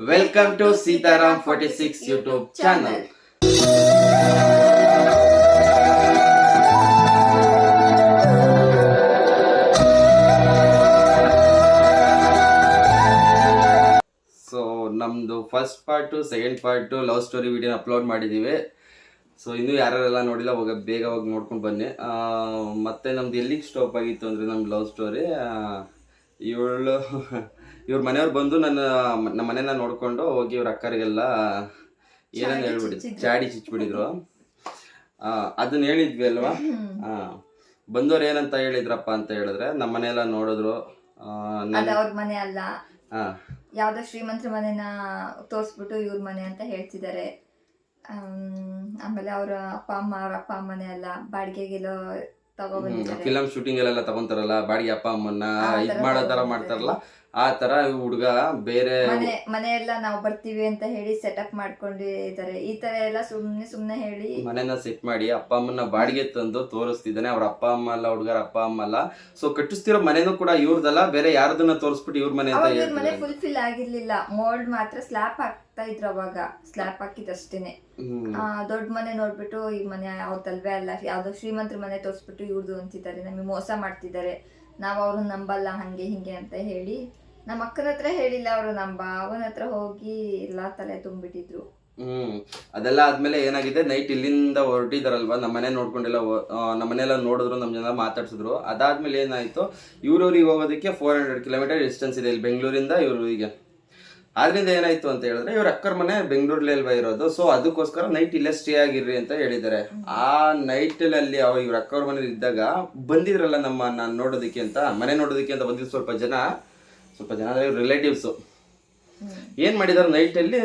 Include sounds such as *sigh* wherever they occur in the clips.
Welcome to Sitaram forty six YouTube channel so ನಮ್ದು first part second part love story ವಿಡಿಯೋನ upload ಮಾಡಿದ್ದೀವಿ so ಇನ್ನೂ ಯಾರ್ಯಾರೆಲ್ಲ ನೋಡಿಲ್ಲ, ಹೋಗ ಬೇಗ ಹೋಗಿ ನೋಡ್ಕೊಂಡು ಬನ್ನಿ. ಮತ್ತೆ ನಮ್ದು ಎಲ್ಲಿಗೆ ಸ್ಟಾಪ್ ಆಗಿತ್ತು ಅಂದರೆ ನಮ್ಮ ಲವ್ ಸ್ಟೋರಿ ಇವಳು ಇವ್ರ ಮನೆಯವ್ರು ಬಂದು ನನ್ನ ನಮ್ಮ ಮನೆನ ನೋಡ್ಕೊಂಡು ಹೋಗಿ ಇವ್ರ ಅಕ್ಕರಿಗೆಲ್ಲ ಏನಂತ ಹೇಳ್ಬಿಟ್ಟಿದ್ರು ಚಾಡಿ ಚಿಚ್ಬಿಟ್ಟಿದ್ರು ಆ, ಅದನ್ನ ಹೇಳಿದ್ವಿ ಅಲ್ವಾ? ಬಂದವ್ರು ಏನಂತ ಹೇಳಿದ್ರಪ್ಪ ಅಂತ ಹೇಳಿದ್ರೆ ನಮ್ಮ ಮನೆಯೆಲ್ಲ ನೋಡಿದ್ರು. ಅವ್ರ ಮನೆ ಅಲ್ಲ. ಯಾವ್ದೋ ಶ್ರೀಮಂತರ ಮನೆನ ತೋರಿಸ್ಬಿಟ್ಟು ಇವ್ರ ಮನೆ ಅಂತ ಹೇಳ್ತಿದ್ದಾರೆ ಆಮ್, ಆಮೇಲೆ ಅವ್ರ ಅಪ್ಪ ಅಮ್ಮ ಅವ್ರ ಅಪ್ಪ ಅಮ್ಮನೆ ಅಲ್ಲ ಬಾಡಿಗೆಗೆಲ್ಲೋ ತಗೊಬಂದಿದ್ದಾರೆ ಫಿಲಮ್ ಶೂಟಿಂಗ್ ಎಲ್ಲ ತಗೊಂತಾರಲ್ಲ ಬಾಡಿಗೆ ಅಪ್ಪ ಅಮ್ಮನ್ನ ಇದ್ ಮಾಡೋ ತರ ಮಾಡ್ತಾರಲ್ಲ ಆ ತರ ಹುಡುಗ ಬೇರೆ ಮನೆ ಮನೆಯೆಲ್ಲ ನಾವು ಬರ್ತೀವಿ ಅಂತ ಹೇಳಿ ಸೆಟಪ್ ಮಾಡ್ಕೊಂಡಿದ್ದಾರೆ ಈ ತರ ಎಲ್ಲ ಸುಮ್ನೆ ಸುಮ್ನೆ ಹೇಳಿ. ಮನೆನ ಸೆಟ್ ಮಾಡಿ ಅಪ್ಪ ಅಮ್ಮನ ಬಾಡಿಗೆ ತಂದು ತೋರಿಸ್ತಿದ್ದಾನೆ. ಅವ್ರ ಅಪ್ಪ ಅಮ್ಮ ಅಲ್ಲ ಹುಡುಗರ ಅಪ್ಪ ಅಮ್ಮ ಅಲ್ಲ. ಸೊ ಕಟ್ಟಿಸ್ತಿರೋ ಮನೆನೂ ಕೂಡ ಇವ್ರದಲ್ಲ ಬೇರೆ ಯಾರದನ್ನ ತೋರಿಸ್ಬಿಟ್ಟು ಇವ್ರ ಮನೆ ಅಂತ ಮನೆ ಫುಲ್ ಫುಲ್ಫಿಲ್ ಆಗಿರ್ಲಿಲ್ಲ. ಮೋಲ್ಡ್ ಮಾತ್ರ ಸ್ಲ್ಯಾಪ್ ಹಾಕ್ತಾ ಇದ್ರು ಅವಾಗ. ಸ್ಲ್ಯಾಪ್ ಹಾಕಿದಷ್ಟೇನೆ ಹ್ಮ್. ಆ, ದೊಡ್ಡ ಮನೆ ನೋಡ್ಬಿಟ್ಟು ಈ ಮನೆ ಅವ್ರದಲ್ವೇ ಅಲ್ಲ ಯಾವ್ದೋ ಶ್ರೀಮಂತರ ಮನೆ ತೋರಿಸ್ಬಿಟ್ಟು ಇವ್ರದ್ದು ಅಂತಿದ್ದಾರೆ. ನಮಗೆ ಮೋಸ ಮಾಡ್ತಿದ್ದಾರೆ. ನಾವು ಅವ್ರನ್ನ ನಂಬಲ್ಲ ಹಂಗೆ ಹಿಂಗೆ ಅಂತ ಹೇಳಿ ನಮ್ಮ ಅಕ್ಕನ ಹತ್ರ ಹೇಳಿಲ್ಲ ಅವರು ನಮ್ಮ ಭಾವನ ಹತ್ರ ಹೋಗಿ ಎಲ್ಲ ತಲೆ ತುಂಬಿಟ್ಟಿದ್ರು. ಹ್ಮ್, ಅದೆಲ್ಲ ಆದ್ಮೇಲೆ ಏನಾಗಿದೆ ನೈಟ್ ಇಲ್ಲಿಂದ ಹೊರಟಿದಾರಲ್ವಾ, ನಮ್ಮ ಮನೆ ನೋಡ್ಕೊಂಡೆಲ್ಲ ನಮ್ಮ ಮನೆಯೆಲ್ಲ ನೋಡಿದ್ರು, ನಮ್ಮ ಜನ ಮಾತಾಡ್ಸಿದ್ರು. ಅದಾದ್ಮೇಲೆ ಏನಾಯ್ತು ಇವ್ರವ್ರಿಗೆ ಹೋಗೋದಕ್ಕೆ ಫೋರ್ ಹಂಡ್ರೆಡ್ ಕಿಲೋಮೀಟರ್ ಡಿಸ್ಟೆನ್ಸ್ ಇದೆ ಇಲ್ಲಿ ಬೆಂಗಳೂರಿಂದ ಇವ್ರಿಗೆ ಆದ್ರಿಂದ ಏನಾಯ್ತು ಅಂತ ಹೇಳಿದ್ರೆ, ಇವ್ರ ಅಕ್ಕರ ಮನೆ ಬೆಂಗಳೂರಲ್ಲಿ ಇರೋದು ಸೊ ಅದಕ್ಕೋಸ್ಕರ ನೈಟ್ ಇಲ್ಲೇ ಸ್ಟೇ ಆಗಿರ್ರಿ ಅಂತ ಹೇಳಿದ್ದಾರೆ. ಆ ನೈಟ್ ಅಲ್ಲಿ ಅವ್ರು ಇವ್ರ ಅಕ್ಕವ್ರ ಮನೇಲಿ ಇದ್ದಾಗ ಬಂದಿದ್ರಲ್ಲ ನಮ್ಮ ನಾನು ನೋಡೋದಕ್ಕೆ ಅಂತ, ಮನೆ ನೋಡೋದಕ್ಕೆ ಅಂತ ಬಂದಿದ್ದು ಸ್ವಲ್ಪ ಜನ. ಸ್ವಲ್ಪ ಜನ ರಿಲೇಟಿವ್ಸು ಏನು ಮಾಡಿದ್ದಾರೆ ನೈಟಲ್ಲಿ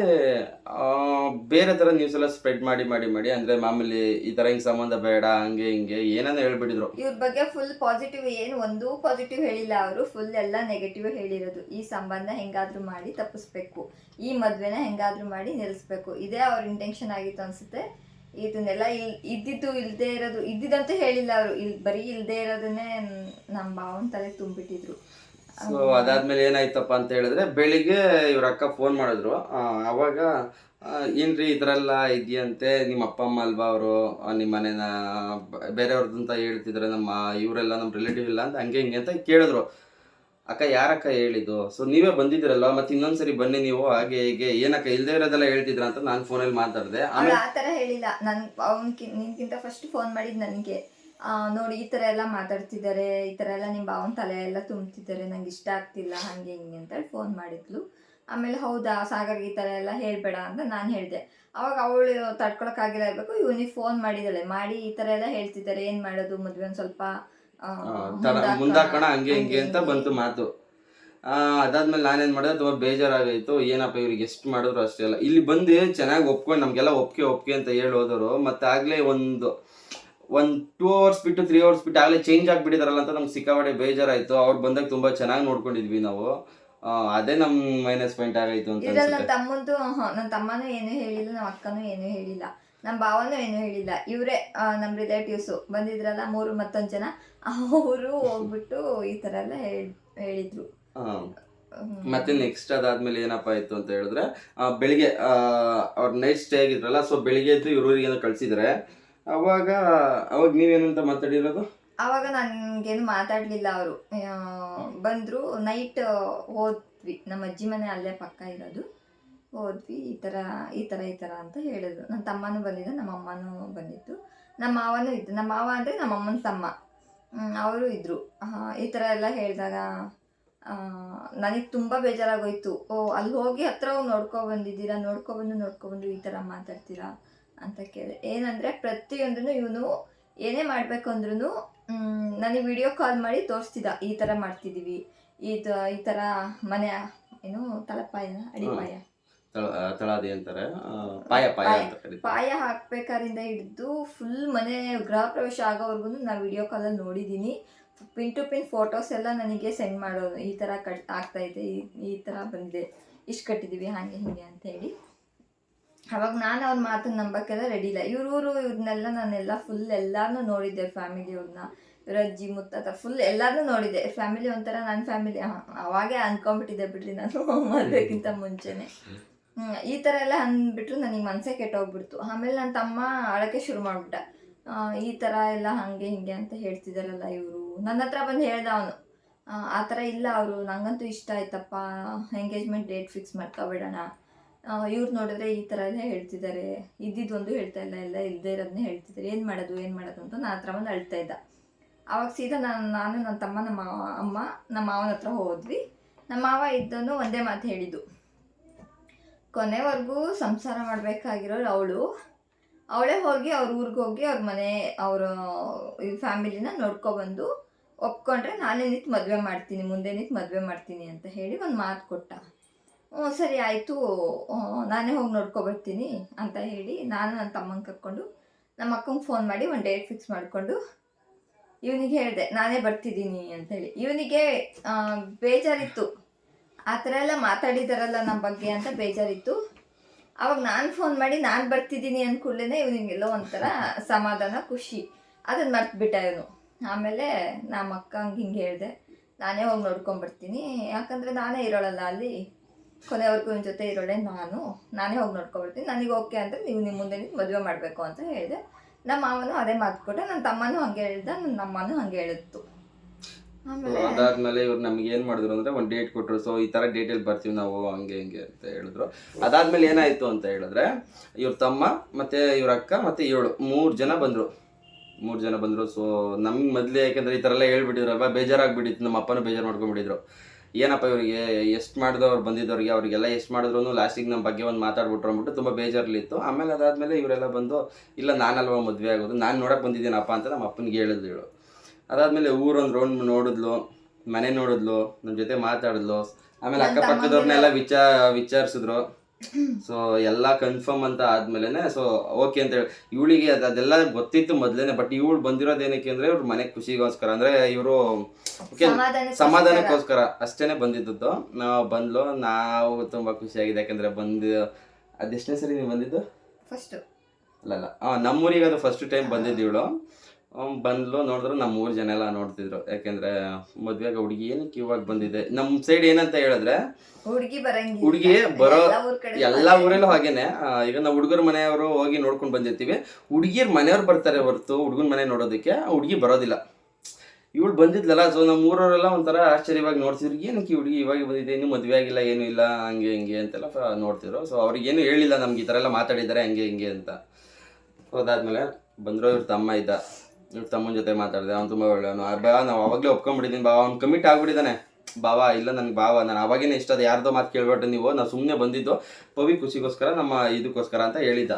ಬೇರೆ ಥರ ನ್ಯೂಸ್ ಎಲ್ಲ ಸ್ಪ್ರೆಡ್ ಮಾಡಿ ಮಾಡಿ ಮಾಡಿ, ಅಂದರೆ ಮಾಮೂಲಿ ಈ ಥರ ಹಿಂಗೆ ಸಂಬಂಧ ಬೇಡ, ಹಂಗೆ, ಹಿಂಗೆ ಏನನ್ನ ಹೇಳ್ಬಿಟ್ಟಿದ್ರು. ಇವ್ರ ಬಗ್ಗೆ ಫುಲ್ ಪಾಸಿಟಿವ್ ಏನು, ಒಂದೂ ಪಾಸಿಟಿವ್ ಹೇಳಿಲ್ಲ ಅವರು. ಫುಲ್ ಎಲ್ಲ ನೆಗೆಟಿವ್ ಹೇಳಿರೋದು. ಈ ಸಂಬಂಧ ಹೆಂಗಾದ್ರೂ ಮಾಡಿ ತಪ್ಪಿಸ್ಬೇಕು. ಈ ಮದುವೆನ ಹೆಂಗಾದ್ರೂ ಮಾಡಿ ನಿಲ್ಲಿಸ್ಬೇಕು. ಇದೇ ಅವ್ರ ಇಂಟೆನ್ಷನ್ ಆಗಿತ್ತು ಅನ್ಸುತ್ತೆ. ಇದನ್ನೆಲ್ಲ ಇಲ್ಲಿ ಇದ್ದಿದ್ದು ಇಲ್ದೇ ಇರೋದು. ಇದ್ದಿದ್ದಂತೂ ಹೇಳಿಲ್ಲ ಅವರು. ಇಲ್ಲಿ ಬರೀ ಇಲ್ದೇ ಇರೋದನ್ನೇ ನಮ್ಮ ಭಾವನ ತಲೆ ತುಂಬಿಟ್ಟಿದ್ರು. ಸೊ ಅದಾದ್ಮೇಲೆ ಏನಾಯ್ತಪ್ಪ ಅಂತ ಹೇಳಿದ್ರೆ ಬೆಳಿಗ್ಗೆ ಇವ್ರ ಅಕ್ಕ ಫೋನ್ ಮಾಡಿದ್ರು. ಅವಾಗ ಏನ್ರಿ ಇದ್ರೆಲ್ಲ ಇದೆಯಂತೆ? ನಿಮ್ಮ ಅಪ್ಪ, ಅಮ್ಮ ಅಲ್ವಾ ಅವರು? ನಿಮ್ಮ ಮನೆನ ಬೇರೆಯವ್ರದ್ದಂತ ಹೇಳ್ತಿದ್ರೆ ನಮ್ಮ ಇವರೆಲ್ಲ ನಮ್ಮ ರಿಲೇಟಿವ್ ಇಲ್ಲ ಅಂತ ಹಂಗೆ ಹಿಂಗೆ ಅಂತ ಕೇಳಿದ್ರು. ಅಕ್ಕ, ಯಾರಕ್ಕ ಹೇಳಿದ್ದು? ಸೊ ನೀವೇ ಬಂದಿದ್ದೀರಲ್ವ? ಮತ್ತೆ ಇನ್ನೊಂದ್ಸರಿ ಬನ್ನಿ ನೀವು. ಹಾಗೆ ಹೀಗೆ. ಏನಕ್ಕ, ಇಲ್ದೇ ಇರೋದೆಲ್ಲ ಹೇಳ್ತಿದ್ರ ಅಂತ ನಾನು ಫೋನಲ್ಲಿ ಮಾತಾಡಿದೆ. ಆಮೇಲೆ ಆ ಥರ ಹೇಳಿಲ್ಲ. ನನ್ ಫಸ್ಟ್ ಫೋನ್ ಮಾಡಿದ್ ನನಗೆ. ನೋಡಿ ಈ ಥರ ಎಲ್ಲ ಮಾತಾಡ್ತಿದ್ದಾರೆ. ಈ ಥರ ಎಲ್ಲ ನಿಮ್ಮ ಭಾವನ ತಲೆ ಎಲ್ಲ ತುಂಬ್ತಿದ್ದಾರೆ. ನಂಗೆ ಇಷ್ಟ ಆಗ್ತಿಲ್ಲ ಹಂಗೆ ಹಿಂಗೆ ಅಂತ ಹೇಳಿ ಫೋನ್ ಮಾಡಿದ್ಲು. ಆಮೇಲೆ ಹೌದಾ ಸಾಗರ್ ಈ ಥರ ಎಲ್ಲ ಹೇಳ್ಬೇಡ ಅಂತ ನಾನು ಹೇಳಿದೆ. ಅವಾಗ ಅವಳು ತಡ್ಕೊಳಕ್ಕಾಗಿಲ್ಲ ಇರಬೇಕು ಇವನಿಗೆ ಫೋನ್ ಮಾಡಿದಳೆ ಮಾಡಿ ಈ ಥರ ಎಲ್ಲ ಹೇಳ್ತಿದ್ದಾರೆ. ಏನು ಮಾಡೋದು ಮದುವೆ ಒಂದು ಸ್ವಲ್ಪ ತರ ಮುಂದಾಕೋಣ, ಹಂಗೆ ಹಿಂಗೆ ಅಂತ ಬಂತು ಮಾತು. ಆ, ಅದಾದ್ಮೇಲೆ ನಾನೇನ್ ಮಾಡಿದೆ ತುಂಬಾ ಬೇಜಾರಾಗಾಯ್ತು ಏನಪ್ಪ ಇವ್ರಿಗೆ ಎಷ್ಟು ಮಾಡಿದ್ರು ಅಷ್ಟೇ ಅಲ್ಲ. ಇಲ್ಲಿ ಬಂದು ಚೆನ್ನಾಗಿ ಒಪ್ಕೊಂಡು ನಮ್ಗೆಲ್ಲ ಒಪ್ಕೆ ಒಪ್ಕೆ ಅಂತ ಹೇಳಿ ಹೋದವರು ಮತ್ತೆ ಆಗ್ಲೇ ಒಂದು ಒಂದ್ ಟೂ ಅವರ್ಸ್ ಬಿಟ್ಟು ತ್ರೀ ಅವರ್ಸ್ ಬಿಟ್ಟು ಆಗಲೇ ಚೇಂಜ್ ಆಗ್ಬಿಟ್ಟಿದಾರಲ್ಲ ಅಂತ ನಮ್ಗೆ ಸಿಕ್ಕಾಪಟ್ಟೆ ಬೇಜಾರಾಯ್ತು. ಅವ್ರು ಬಂದಾಗ ತುಂಬಾ ಚೆನ್ನಾಗಿ ನೋಡ್ಕೊಂಡಿದ್ವಿ ನಾವು. ಅದೇ ನಮ್ ಮೈನಸ್ ಪಾಯಿಂಟ್ ಆಗೈತು ಅಂತ ಇದ್ರಲ್ಲಿ ನನ್ನ ತಮ್ಮಂತೂ ನನ್ನ ತಮ್ಮನೂ ಏನು ಹೇಳಿಲ್ಲ ನಮ್ಮ ಅಕ್ಕನೂ ಏನು ಹೇಳಿಲ್ಲ. ನಮ್ಮ ಭಾವನೂ ಏನು ಹೇಳಿಲ್ಲ. ಇವರೇ ನಮ್ಮ ರಿಲೇಟಿವ್ಸು ಬಂದಿದ್ರಲ್ಲ ಮೂರು ಮತ್ತೊಂದು ಜನ. ಅವರು ಹೋಗ್ಬಿಟ್ಟು ಈ ಥರ ಎಲ್ಲ ಹೇಳಿದ್ರು. ಮತ್ತೆ ನೆಕ್ಸ್ಟ್ ಅದಾದ್ಮೇಲೆ ಏನಪ್ಪಾ ಆಯ್ತು ಅಂತ ಹೇಳಿದ್ರೆ ಬೆಳಿಗ್ಗೆ ಅವ್ರ ನೈಟ್ ಸ್ಟೇ ಆಗಿದ್ರಲ್ಲ ಸೊ ಬೆಳಿಗ್ಗೆ ಎದ್ದು ಇವ್ರಿಗೆ ಏನೋ ಕಳ್ಸಿದ್ರೆ ಅವಾಗ ಅವಾಗ ನೀವೇನಂತ ಮಾತಾಡಿರೋದು? ಅವಾಗ ನನ್ಗೇನು ಮಾತಾಡ್ಲಿಲ್ಲ ಅವರು. ಬಂದ್ರು ನೈಟ್ ಹೋದ್ವಿ. ನಮ್ಮ ಅಜ್ಜಿ ಮನೆ ಅಲ್ಲೇ ಪಕ್ಕ ಇರೋದು. ಹೋದ್ವಿ, ಈ ಥರ ಈ ಥರ ಈ ಥರ ಅಂತ ಹೇಳಿದ್ರು. ನನ್ನ ತಮ್ಮನೂ ಬಂದಿದ್ದ, ನಮ್ಮ ಅಮ್ಮನೂ ಬಂದಿತ್ತು. ನಮ್ಮ ಮಾವನೂ ಇದ್ದು, ನಮ್ಮ ಮಾವ ಅಂದರೆ ನಮ್ಮ ಅಮ್ಮನ ತಮ್ಮ. ಅವರು ಇದ್ದರು ಈ ಥರ ಎಲ್ಲ ಹೇಳಿದಾಗ ನನಗೆ ತುಂಬ ಬೇಜಾರಾಗೋಯ್ತು. ಓ, ಅಲ್ಲಿ ಹೋಗಿ ಹತ್ರ ಹೋಗಿ ಬಂದಿದ್ದೀರಾ, ನೋಡ್ಕೊ ಬಂದು ಈ ಥರ ಮಾತಾಡ್ತೀರಾ? ಅಂತ ಕೇಳಿ. ಏನಂದರೆ ಪ್ರತಿಯೊಂದನ್ನು ಇವನು ಏನೇ ಮಾಡಬೇಕು ಅಂದ್ರೂ ನನಗೆ ವಿಡಿಯೋ ಕಾಲ್ ಮಾಡಿ ತೋರಿಸ್ತಿದ್ದ. ಈ ಥರ ಮಾಡ್ತಿದ್ದೀವಿ ಈ ತ ಈ ಥರ ಮನೆ ಏನು ತಲಪಾಯನ ಅಡಿಪಾಯ ತಳ ತಳಾದಿ ಅಂತಾರೆ. ಪಾಯ ಪಾಯ ಪಾಯ. ಹಾಕ್ಬೇಕಾರಿಂದ ಹಿಡಿದು ಫುಲ್ ಮನೆ ಗೃಹ ಪ್ರವೇಶ ಆಗೋವರೆಗೂ ನಾನು ವಿಡಿಯೋ ಕಾಲಲ್ಲಿ ನೋಡಿದ್ದೀನಿ ಪಿನ್ ಟು ಪಿನ್ ಫೋಟೋಸ್ ಎಲ್ಲ ನನಗೆ ಸೆಂಡ್ ಮಾಡೋದು. ಈ ಥರ ಕಟ್ ಆಗ್ತಾ ಇದೆ. ಈ- ಈ ಥರ ಬಂದಿದೆ. ಇಷ್ಟು ಕಟ್ಟಿದ್ದೀವಿ ಹಾಗೆ ಹೀಗೆ ಅಂತ ಹೇಳಿ. ಅವಾಗ ನಾನು ಅವ್ರ ಮಾತನ್ನ ನಂಬಕ್ಕೆಲ್ಲ ರೆಡಿ ಇಲ್ಲ. ಇವ್ರೂರು ಇವ್ರನ್ನೆಲ್ಲ ನಾನೆಲ್ಲ ಫುಲ್ ಎಲ್ಲಾರನ್ನೂ ನೋಡಿದ್ದೆ ಫ್ಯಾಮಿಲಿಯವ್ರನ್ನ ಇವ್ರ ಅಜ್ಜಿ, ಮುತ್ತಾತ ಫುಲ್ ಎಲ್ಲಾರು ನೋಡಿದ್ದೆ. ಫ್ಯಾಮಿಲಿ ಒಂಥರ ನನ್ನ ಫ್ಯಾಮಿಲಿ ಅವಾಗೇ ಅನ್ಕೊಂಡ್ಬಿಟ್ಟಿದ್ದೆ ಬಿಡ್ರಿ ನಾನು *laughs* ಮಾಡ್ಬೇಕಿಂತ ಮುಂಚೆನೆ. ಈ ಥರ ಎಲ್ಲ ಅಂದ್ಬಿಟ್ರು ನನಗೆ ಮನಸ್ಸೇ ಕೆಟ್ಟೋಗ್ಬಿಡ್ತು. ಆಮೇಲೆ ನನ್ನ ತಮ್ಮ ಅಳಕ್ಕೆ ಶುರು ಮಾಡಿಬಿಟ್ಟ. ಈ ಥರ ಎಲ್ಲ ಹಾಗೆ ಹಿಂಗೆ ಅಂತ ಹೇಳ್ತಿದ್ದಾರಲ್ಲ ಇವರು. ನನ್ನ ಹತ್ರ ಬಂದು ಹೇಳ್ದ ಅವನು. ಆ ಥರ ಇಲ್ಲ ಅವರು ನನಗಂತೂ ಇಷ್ಟ ಆಯ್ತಪ್ಪ. ಎಂಗೇಜ್ಮೆಂಟ್ ಡೇಟ್ ಫಿಕ್ಸ್ ಮಾಡ್ಕೊಬೇಡಣ. ಇವ್ರು ನೋಡಿದ್ರೆ ಈ ಥರ ಎಲ್ಲ ಹೇಳ್ತಿದ್ದಾರೆ ಇದ್ದಿದ್ದೊಂದು ಹೇಳ್ತಾ ಇಲ್ಲ, ಎಲ್ಲ ಇಲ್ಲದೆ ಇರೋದನ್ನೇ ಹೇಳ್ತಿದ್ದಾರೆ ಏನು ಮಾಡೋದು ಏನು ಮಾಡೋದು ಅಂತ ನಾನು ಹತ್ರ ಬಂದು ಅಳ್ತಾ ಇದ್ದ. ಆವಾಗ ಸೀದಾ ನಾನು ನಾನು ನನ್ನ ತಮ್ಮ, ನಮ್ಮ ಅಮ್ಮ, ನಮ್ಮ ಮಾವನ ಹತ್ರ ಹೋದ್ವಿ. ನಮ್ಮ ಮಾವ ಇದ್ದನು ಒಂದೇ ಮಾತು ಹೇಳಿದ್ದು. ಕೊನೆವರೆಗೂ ಸಂಸಾರ ಮಾಡಬೇಕಾಗಿರೋರು ಅವಳು. ಅವಳೇ ಹೋಗಿ ಅವ್ರ ಊರಿಗೆ ಹೋಗಿ ಅವ್ರ ಮನೆ, ಅವರ ಫ್ಯಾಮಿಲಿನ ನೋಡ್ಕೊಬಂದು ಒಪ್ಕೊಂಡ್ರೆ ನಾನೇ ನಿಂತು ಮದುವೆ ಮಾಡ್ತೀನಿ, ಮುಂದೆ ನಿಂತು ಮದುವೆ ಮಾಡ್ತೀನಿ ಅಂತ ಹೇಳಿ ಒಂದು ಮಾತು ಕೊಟ್ಟ. ಹ್ಞೂ ಸರಿ ಆಯಿತು. ನಾನೇ ಹೋಗಿ ನೋಡ್ಕೊಬರ್ತೀನಿ ಅಂತ ಹೇಳಿ ನಾನು ನನ್ನ ತಮ್ಮನ ಕರ್ಕೊಂಡು ನಮ್ಮ ಅಕ್ಕಂಗೆ ಫೋನ್ ಮಾಡಿ ಒಂದು ಡೇಟ್ ಫಿಕ್ಸ್ ಮಾಡಿಕೊಂಡು ಇವನಿಗೆ ಹೇಳಿದೆ, ನಾನೇ ಬರ್ತಿದ್ದೀನಿ ಅಂತೇಳಿ ಇವನಿಗೆ ಬೇಜಾರಿತ್ತು. ಆ ಥರ ಎಲ್ಲ ಮಾತಾಡಿದಾರಲ್ಲ ನಮ್ಮ ಬಗ್ಗೆ ಅಂತ ಬೇಜಾರಿತ್ತು. ಅವಾಗ ನಾನು ಫೋನ್ ಮಾಡಿ ನಾನು ಬರ್ತಿದ್ದೀನಿ ಅಂದ ಕೂಡಲೇ ಇವನಿಗೆಲ್ಲೋ ಒಂಥರ ಸಮಾಧಾನ, ಖುಷಿ. ಅದನ್ನು ಮರ್ತ್ಬಿಟ್ಟ ಇವನು. ಆಮೇಲೆ ನಮ್ಮ ಅಕ್ಕಂಗೆ ಹಿಂಗೆ ಹೇಳಿದೆ, ನಾನೇ ಹೋಗಿ ನೋಡ್ಕೊಂಬರ್ತೀನಿ. ಯಾಕಂದರೆ ನಾನೇ ಇರೋಳಲ್ಲ ಅಲ್ಲಿ. ಕೊನೆವರೆಗೂ ನಿಮ್ಮ ಜೊತೆ ಇರೋಳೆ ನಾನು ನಾನೇ ಹೋಗಿ ನೋಡ್ಕೊಬಿಡ್ತೀನಿ. ನನಗೆ ಓಕೆ ಅಂದರೆ ನೀವು ನಿಮ್ಮ ಮುಂದೆ ನಿಂತು ಮದುವೆ ಮಾಡಬೇಕು ಅಂತ ಹೇಳಿದೆ. ನಮ್ಮ ಮಾವನು ಅದೇ ಮಾತು ಕೊಟ್ಟ. ನನ್ನ ತಮ್ಮನೂ ಹಂಗೆ ಹೇಳಿದ್ದ ನನ್ನ ಅಮ್ಮನೂ ಹಂಗೆ ಹೇಳಿತ್ತು. ಅದಾದ್ಮೇಲೆ ಇವ್ರು ನಮ್ಗೆ ಏನ್ ಮಾಡಿದ್ರು ಅಂದ್ರೆ ಒಂದ್ ಡೇಟ್ ಕೊಟ್ರು. ಸೊ ಈ ತರ ಡೇಟ್ ಅಲ್ಲಿ ಬರ್ತೀವಿ ನಾವು ಹಂಗೆ ಹಿಂಗೆ ಅಂತ ಹೇಳಿದ್ರು. ಅದಾದ್ಮೇಲೆ ಏನಾಯ್ತು ಅಂತ ಹೇಳಿದ್ರೆ ಇವ್ರ ತಮ್ಮ ಮತ್ತೆ ಇವ್ರ ಅಕ್ಕ ಮತ್ತೆ ಏಳು ಮೂರ್ ಜನ ಬಂದ್ರು. ಮೂರ್ ಜನ ಬಂದ್ರು. ಸೊ ನಮ್ಗೆ ಮೊದ್ಲೇ ಯಾಕಂದ್ರೆ ಈ ತರ ಎಲ್ಲ ಹೇಳ್ಬಿಟ್ಟಿದ್ರಲ್ವಾ? ಬೇಜಾರಾಗ್ಬಿಟ್ಟಿತ್ತು. ನಮ್ಮ ಅಪ್ಪನೂ ಬೇಜಾರು ಮಾಡ್ಕೊಂಡ್ಬಿಟ್ಟಿದ್ರು. ಏನಪ್ಪ ಇವರಿಗೆ ಎಷ್ಟು ಮಾಡಿದ್ರು ಅವ್ರು ಬಂದಿದ್ದವ್ರಿಗೆ ಅವರಿಗೆಲ್ಲ ಎಷ್ಟು ಮಾಡಿದ್ರು ಲಾಸ್ಟಿಗೆ ನಮ್ಮ ಬಗ್ಗೆ ಒಂದು ಮಾತಾಡ್ಬಿಟ್ರು ಅಂದ್ಬಿಟ್ಟು ತುಂಬ ಬೇಜಾರಲ್ಲಿತ್ತು ಆಮೇಲೆ ಅದಾದಮೇಲೆ ಇವರೆಲ್ಲ ಬಂದು ಇಲ್ಲ ನಾನಲ್ವ ಮದುವೆ ಆಗೋದು ನಾನು ನೋಡೋಕೆ ಬಂದಿದ್ದೀನಪ್ಪ ಅಂತ ನಮ್ಮ ಅಪ್ಪನಿಗೆ ಹೇಳಿದ್ಳು ಇವಳು ಅದಾದಮೇಲೆ ಊರೊಂದು ರೌಂಡ್ ನೋಡಿದ್ಲು ಮನೆ ನೋಡಿದ್ಲು ನಮ್ಮ ಜೊತೆ ಮಾತಾಡಿದ್ಲು. ಆಮೇಲೆ ನನ್ ಅಕ್ಕಪಕ್ಕದವ್ರನ್ನೆಲ್ಲ ವಿಚಾರ ವಿಚಾರಿಸಿದ್ರು. ಸೊ ಎಲ್ಲ ಕನ್ಫರ್ಮ್ ಅಂತ ಆದ್ಮೇಲೆ ಸೊ ಓಕೆ ಅಂತ ಹೇಳಿ. ಇವಳಿಗೆ ಅದೆಲ್ಲ ಗೊತ್ತಿತ್ತು ಮೊದ್ಲೇನೆ ಬಟ್ ಇವಳು ಬಂದಿರೋದೇನಕ್ಕೆ ಅಂದ್ರೆ ಇವ್ರ ಮನೆ ಖುಷಿಗೋಸ್ಕರ. ಅಂದ್ರೆ ಇವರು ಸಮಾಧಾನಕ್ಕೋಸ್ಕರ. ಅಷ್ಟೇನೆ ಬಂದಿದ್ದದ್ದು. ನಾವು ಬಂದ್ಲು. ನಾವು ತುಂಬಾ ಖುಷಿಯಾಗಿದೆ. ಯಾಕಂದ್ರೆ ಬಂದು ಅದೆಷ್ಟನೇ ಸರಿ ನೀವು ಬಂದಿದ್ದು? ಫಸ್ಟ್ ಅಲ್ಲಲ್ಲ. ಅಲ್ಲ ನಮ್ಮೂರಿಗೆ ಅದು ಫಸ್ಟ್ ಟೈಮ್ ಬಂದಿದ್ದು ಇವಳು. ಬಂದ್ಲು ನೋಡಿದ್ರು ನಮ್ಮ ಊರ್ ಜನ ಎಲ್ಲ ನೋಡ್ತಿದ್ರು. ಯಾಕೆಂದ್ರೆ ಮದ್ವೆಗ ಹುಡುಗಿ ಏನಕ್ಕೆ ಇವಾಗ ಬಂದಿದೆ. ನಮ್ಮ ಸೈಡ್ ಏನಂತ ಹೇಳಿದ್ರೆ ಹುಡುಗಿ ಬರಂಗಿ ಹುಡುಗಿ ಬರೋ ಎಲ್ಲ ಊರಲ್ಲೂ ಹಾಗೇನೆ. ಈಗ ನಾವು ಹುಡುಗರ ಮನೆಯವರು ಹೋಗಿ ನೋಡ್ಕೊಂಡು ಬಂದಿರ್ತೀವಿ. ಹುಡುಗಿಯರ್ ಮನೆಯವ್ರು ಬರ್ತಾರೆ ಹೊರತು ಹುಡುಗನ ಮನೆ ನೋಡೋದಕ್ಕೆ ಹುಡುಗಿ ಬರೋದಿಲ್ಲ. ಇವಳು ಬಂದಿದ್ಲಲ್ಲ ಸೊ ನಮ್ಮ ಊರವರೆಲ್ಲ ಒಂಥರ ಆಶ್ಚರ್ಯವಾಗಿ ನೋಡ್ತಿದ್ರು ಏನಕ್ಕೆ ಈ ಹುಡುಗಿ ಇವಾಗ ಬಂದಿದೆ? ಇನ್ನು ಮದುವೆ ಆಗಿಲ್ಲ ಏನೂ ಇಲ್ಲ ಹಂಗೆ ಹಿಂಗೆ ಅಂತೆಲ್ಲ ನೋಡ್ತಿದ್ರು. ಸೊ ಅವ್ರಿಗೇನು ಹೇಳಿಲ್ಲ ನಮ್ಗೆ ಈ ಥರ ಎಲ್ಲ ಮಾತಾಡಿದ್ದಾರೆ ಹಂಗೆ ಹಿಂಗೆ ಅಂತ. ಹೋದಾದ್ಮೇಲೆ ಅದಾದ್ಮೇಲೆ ಬಂದ್ರು ಇವ್ರ ತಮ್ಮ ಇದ್ದ. ತಮ್ಮನ ಜೊತೆ ಮಾತಾಡಿದೆ ಅವ್ನು ತುಂಬ ಒಳ್ಳೆಯವನು ಬಾ ನಾವು ಅವಾಗಲೇ ಒಪ್ಕೊಂಡ್ಬಿಟ್ಟಿದ್ದೀನಿ ಬಾವ ಅವ್ನು ಕಮಿಟ್ ಆಗ್ಬಿಟ್ಟಿದ್ದಾನೆ ಬಾವ ಇಲ್ಲ ನನಗೆ ಬಾವ ನಾನು ಅವಾಗೇನೆ ಇಷ್ಟ ಅದು ಯಾರ್ದೋ ಮಾತು ಕೇಳ್ಬಿಟ್ಟು ನೀವು ನಾವು ಸುಮ್ಮನೆ ಬಂದಿದ್ದು ಪವಿ ಖುಷಿಗೋಸ್ಕರ ನಮ್ಮ ಇದಕ್ಕೋಸ್ಕರ ಅಂತ ಹೇಳಿದ್ದ.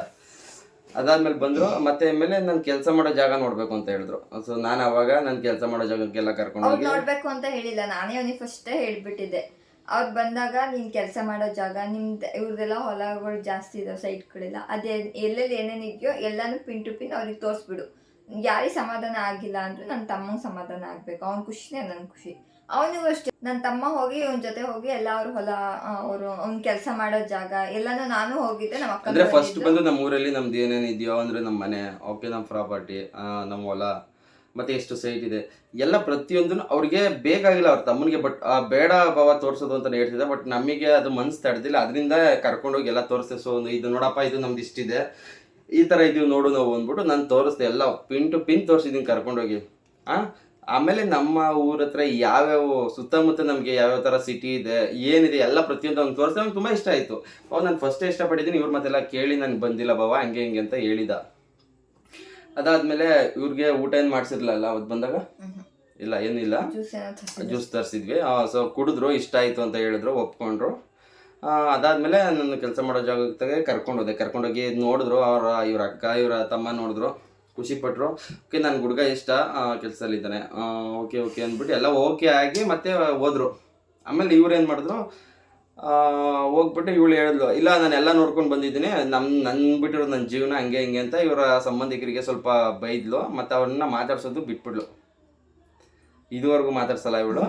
ಅದಾದ್ಮೇಲೆ ಬಂದ್ರು ಮತ್ತೆ ಮೇಲೆ ನಾನು ಕೆಲಸ ಮಾಡೋ ಜಾಗ ನೋಡಬೇಕು ಅಂತ ಹೇಳಿದ್ರು. ಸೊ ನಾನು ಅವಾಗ ನಾನು ಕೆಲಸ ಮಾಡೋ ಜಾಗಕ್ಕೆಲ್ಲ ಕರ್ಕೊಂಡು ಹೋಗಿ ನೋಡಬೇಕು ಅಂತ ಹೇಳಿಲ್ಲ ನಾನೇ ಅವನಿಗೆ ಫಸ್ಟೇ ಹೇಳ್ಬಿಟ್ಟಿದ್ದೆ. ಅವ್ರು ಬಂದಾಗ ನೀನು ಕೆಲಸ ಮಾಡೋ ಜಾಗ ನಿಮ್ದು ಇವ್ರದೆಲ್ಲ ಹೊಲಗಳು ಜಾಸ್ತಿ ಇದಾವೆ ಸೈಟ್ಗಳೆಲ್ಲ ಅದೇ ಎಲ್ಲೆಲ್ಲಿ ಏನೇನಿದೆಯೋ ಎಲ್ಲನೂ ಎಲ್ಲಾನು ಪಿನ್ ಟು ಪಿನ್ ಅವ್ರಿಗೆ ತೋರಿಸ್ಬಿಡು. ಯಾರಿಗೆ ಸಮಾಧಾನ ಆಗಿಲ್ಲ ಅಂದ್ರೆ ನನ್ನ ತಮ್ಮಂಗೆ ಸಮಾಧಾನ ಆಗ್ಬೇಕು. ಅವ್ನ ಖುಷಿನೇ ನನ್ನ ಖುಷಿ. ಅವನಿಗೂ ಅಷ್ಟೇ. ನನ್ನ ತಮ್ಮ ಹೋಗಿ ಅವನ ಜೊತೆ ಹೋಗಿ ಎಲ್ಲ ಅವ್ರ ಹೊಲ ಅವರು ಅವ್ನ್ ಕೆಲಸ ಮಾಡೋ ಜಾಗ ಎಲ್ಲಾನು ನಾನು ಹೋಗಿದ್ದೆ ನಮ್ಮ ಅಂದ್ರೆ ಫಸ್ಟ್ ಬಂದು ನಮ್ಮ ಊರಲ್ಲಿ ನಮ್ದು ಏನೇನು ಇದೆಯೋ ಅಂದ್ರೆ ನಮ್ಮ ಮನೆ ಓಕೆ ನಮ್ಮ ಪ್ರಾಪರ್ಟಿ ನಮ್ಮ ಹೊಲ ಮತ್ತೆ ಎಷ್ಟು ಸೈಟ್ ಇದೆ. ಎಲ್ಲ ಪ್ರತಿಯೊಂದನ್ನು ಅವ್ರಿಗೆ ಬೇಕಾಗಿಲ್ಲ ಅವ್ರ ತಮ್ಮನಿಗೆ. ಬಟ್ ಬೇಡ ಭಾವ ತೋರಿಸೋದು ಅಂತ ಹೇಳ್ತಿದ್ದೆ. ಬಟ್ ನಮಗೆ ಅದು ಮನ್ಸು ತಡೆದಿಲ್ಲ. ಅದರಿಂದ ಕರ್ಕೊಂಡೋಗಿ ಎಲ್ಲ ತೋರಿಸ್ತೇವೆ ಸೊ ಇದು ನೋಡಪ್ಪ ಇದು ನಮ್ದು ಇಷ್ಟಿದೆ. ಈ ಥರ ಇದೀವಿ ನೋಡು ನಾವು ಅಂದ್ಬಿಟ್ಟು ನಾನು ತೋರಿಸ್ದೆ ಎಲ್ಲ ಪಿನ್ ಟು ಪಿನ್ ತೋರಿಸಿದ್ದೀನಿ ಕರ್ಕೊಂಡೋಗಿ. ಆ? ಆಮೇಲೆ ನಮ್ಮ ಊರ ಹತ್ರ ಯಾವ್ಯಾವ ಸುತ್ತಮುತ್ತ ನಮಗೆ ಯಾವ್ಯಾವ ಥರ ಸಿಟಿ ಇದೆ ಏನಿದೆ ಎಲ್ಲ ಪ್ರತಿಯೊಂದು ಅವ್ನು ತೋರಿಸ್ದೆ. ಅವ್ನು ತುಂಬ ಇಷ್ಟ ಆಯಿತು. ಅವ್ನು ನಾನು ಫಸ್ಟೇ ಇಷ್ಟಪಟ್ಟಿದ್ದೀನಿ ಇವ್ರ ಮತ್ತೆಲ್ಲ ಕೇಳಿ ನನಗೆ ಬಂದಿಲ್ಲ ಬಾವ ಹಂಗೆ ಹಿಂಗೆ ಅಂತ ಹೇಳಿದ. ಅದಾದ್ಮೇಲೆ ಇವ್ರಿಗೆ ಊಟ ಏನು ಮಾಡಿಸಿರ್ಲಿಲ್ಲ ಅವತ್ತು ಬಂದಾಗ? ಇಲ್ಲ ಏನಿಲ್ಲ. ಜ್ಯೂಸ್ ತರಿಸಿದ್ವಿ. ಸೊ ಕುಡಿದ್ರು ಇಷ್ಟ ಆಯಿತು ಅಂತ ಹೇಳಿದ್ರು ಒಪ್ಕೊಂಡ್ರು. ಅದಾದ್ಮೇಲೆ ನನ್ನ ಕೆಲಸ ಮಾಡೋ ಜಾಗಕ್ಕೆ ಕರ್ಕೊಂಡು ಹೋದೆ. ಕರ್ಕೊಂಡೋಗಿ ನೋಡಿದ್ರು, ಅವರ, ಇವ್ರ ಅಕ್ಕ, ಇವರ ತಮ್ಮ ನೋಡಿದ್ರು, ಖುಷಿ ಪಟ್ರು. ಓಕೆ ನನ್ನ ಹುಡುಗ ಇಷ್ಟ ಕೆಲಸದಲ್ಲಿದ್ದಾನೆ ಓಕೆ ಓಕೆ ಅಂದ್ಬಿಟ್ಟು ಎಲ್ಲ ಓಕೆ ಆಗಿ ಮತ್ತೆ ಹೋದ್ರು. ಆಮೇಲೆ ಇವ್ರು ಏನು ಮಾಡಿದ್ರು ಹೋಗ್ಬಿಟ್ಟು ಇವಳು ಹೇಳಿದ್ಲು, ಇಲ್ಲ, ನಾನು ಎಲ್ಲ ನೋಡ್ಕೊಂಡು ಬಂದಿದ್ದೀನಿ. ನಮ್ಮ ನನ್ನ ಬಿಟ್ಟಿರೋದು ನನ್ನ ಜೀವನ ಹಂಗೆ ಹಿಂಗೆ ಅಂತ. ಇವರ ಸಂಬಂಧಿಕರಿಗೆ ಸ್ವಲ್ಪ ಬೈದ್ಲು, ಮತ್ತು ಅವ್ರನ್ನ ಮಾತಾಡ್ಸೋದು ಬಿಟ್ಬಿಡ್ಲು. ಇದುವರೆಗೂ ಮಾತಾಡ್ಸಲ್ಲ ಇವಳು.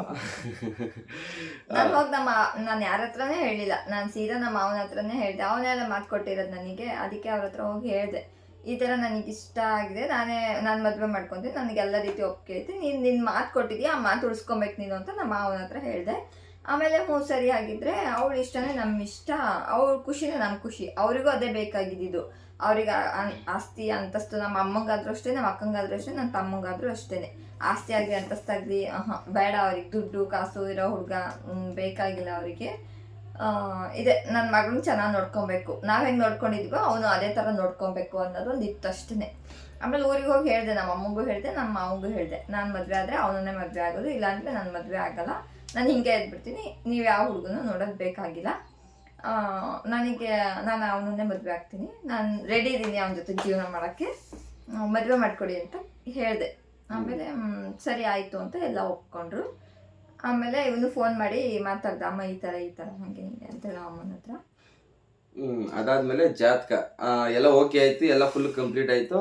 *laughs* ನಾನು ಯಾರ ಹತ್ರನೇ ಹೇಳಿಲ್ಲ. ನಾನು ಸೀದಾ ನಮ್ಮ ಮಾವನ ಹತ್ರನೇ ಹೇಳಿದೆ. ಅವನೆಲ್ಲ ಮಾತು ಕೊಟ್ಟಿರೋದು ನನಗೆ. ಅದಕ್ಕೆ ಅವ್ರ ಹತ್ರ ಹೋಗಿ ಹೇಳಿದೆ. ಈ ಥರ ನನಗೆ ಇಷ್ಟ ಆಗಿದೆ. ನಾನೇ, ನಾನು ಮದುವೆ ಮಾಡ್ಕೊಂತೀನಿ. ನನಗೆ ಎಲ್ಲ ರೀತಿ ಒಪ್ಪಿಗೆ ಐತೆ. ನೀನು ನಿನ್ನ ಮಾತು ಆ ಮಾತು ಉಳಿಸ್ಕೊಬೇಕು ನೀನು ಅಂತ ನಮ್ಮ ಮಾವನ ಹತ್ರ ಹೇಳಿದೆ. ಆಮೇಲೆ ಮೂರು ಸರಿ ಆಗಿದ್ರೆ ಅವಳ ಇಷ್ಟನೇ ನಮ್ಮ ಇಷ್ಟ. ಅವ್ರ ಖುಷಿನೇ ನಮ್ಮ ಖುಷಿ. ಅವರಿಗೂ ಅದೇ ಬೇಕಾಗಿದ್ದಿದ್ದು. ಅವ್ರಿಗೆ ಆಸ್ತಿ ಅಂತಸ್ತು ನಮ್ಮ ಅಮ್ಮಂಗಾದ್ರೂ ಅಷ್ಟೇ, ನಮ್ಮ ಅಕ್ಕಂಗಾದ್ರೂ ಅಷ್ಟೇ ನನ್ನ ತಮ್ಮಂಗಾದ್ರೂ ಅಷ್ಟೇ ಆಸ್ತಿ ಆಗಲಿ ಅಂತಸ್ತಾಗಲಿ ಬೇಡ ಅವ್ರಿಗೆ ದುಡ್ಡು, ಕಾಸು ಇರೋ ಹುಡುಗ ಬೇಕಾಗಿಲ್ಲ ಅವರಿಗೆ. ಇದೆ ನನ್ನ ಮಗಳನ್ನ ಚೆನ್ನಾಗಿ ನೋಡ್ಕೊಬೇಕು. ನಾವು ಹೆಂಗೆ ನೋಡ್ಕೊಂಡಿದ್ವೋ ಅವನು ಅದೇ ಥರ ನೋಡ್ಕೊಬೇಕು ಅನ್ನೋದು ಒಂದು ಇತ್ತು ಅಷ್ಟೇ ಆಮೇಲೆ ಊರಿಗೆ ಹೋಗಿ ಹೇಳಿದೆ, ನಮ್ಮ ಅಮ್ಮಗೂ ಹೇಳಿದೆ, ನಮ್ಮ ಮಾವಂಗೂ ಹೇಳಿದೆ. ನಾನು ಮದುವೆ ಆದರೆ ಅವನನ್ನೇ ಮದುವೆ ಆಗೋದು, ಇಲ್ಲಾಂದರೆ ನಾನು ಮದುವೆ ಆಗಲ್ಲ. ನಾನು ಹಿಂಗೆ ಇದ್ಬಿಡ್ತೀನಿ, ನೀವು ಯಾವ ಹುಡುಗನೂ ನೋಡೋದು ಬೇಕಾಗಿಲ್ಲ. ನನಗೆ ನಾನು ಅವನನ್ನೇ ಮದುವೆ ಆಗ್ತೀನಿ. ನಾನು ರೆಡಿ ಇದ್ದೀನಿ ಅವನ ಜೊತೆ ಜೀವನ ಮಾಡೋಕ್ಕೆ. ಮದುವೆ ಮಾಡಿಕೊಡಿ ಅಂತ ಹೇಳಿದೆ. ಆಮೇಲೆ ಸರಿ ಆಯಿತು ಅಂತ ಎಲ್ಲ ಒಪ್ಕೊಂಡ್ರು. ಆಮೇಲೆ ಇವನು ಫೋನ್ ಮಾಡಿ ಮಾತಾಡ್ದ ಅಮ್ಮ ಈ ಥರ ಈ ಥರ ಹಾಗೆ ಹಿಂಗೆ ಅಂತೇಳಿ ಅಮ್ಮನ ಹತ್ರ. ಹ್ಮ್ ಅದಾದ್ಮೇಲೆ ಜಾತಕ ಎಲ್ಲ ಓಕೆ ಆಯ್ತು ಎಲ್ಲ ಫುಲ್ ಕಂಪ್ಲೀಟ್ ಆಯ್ತು.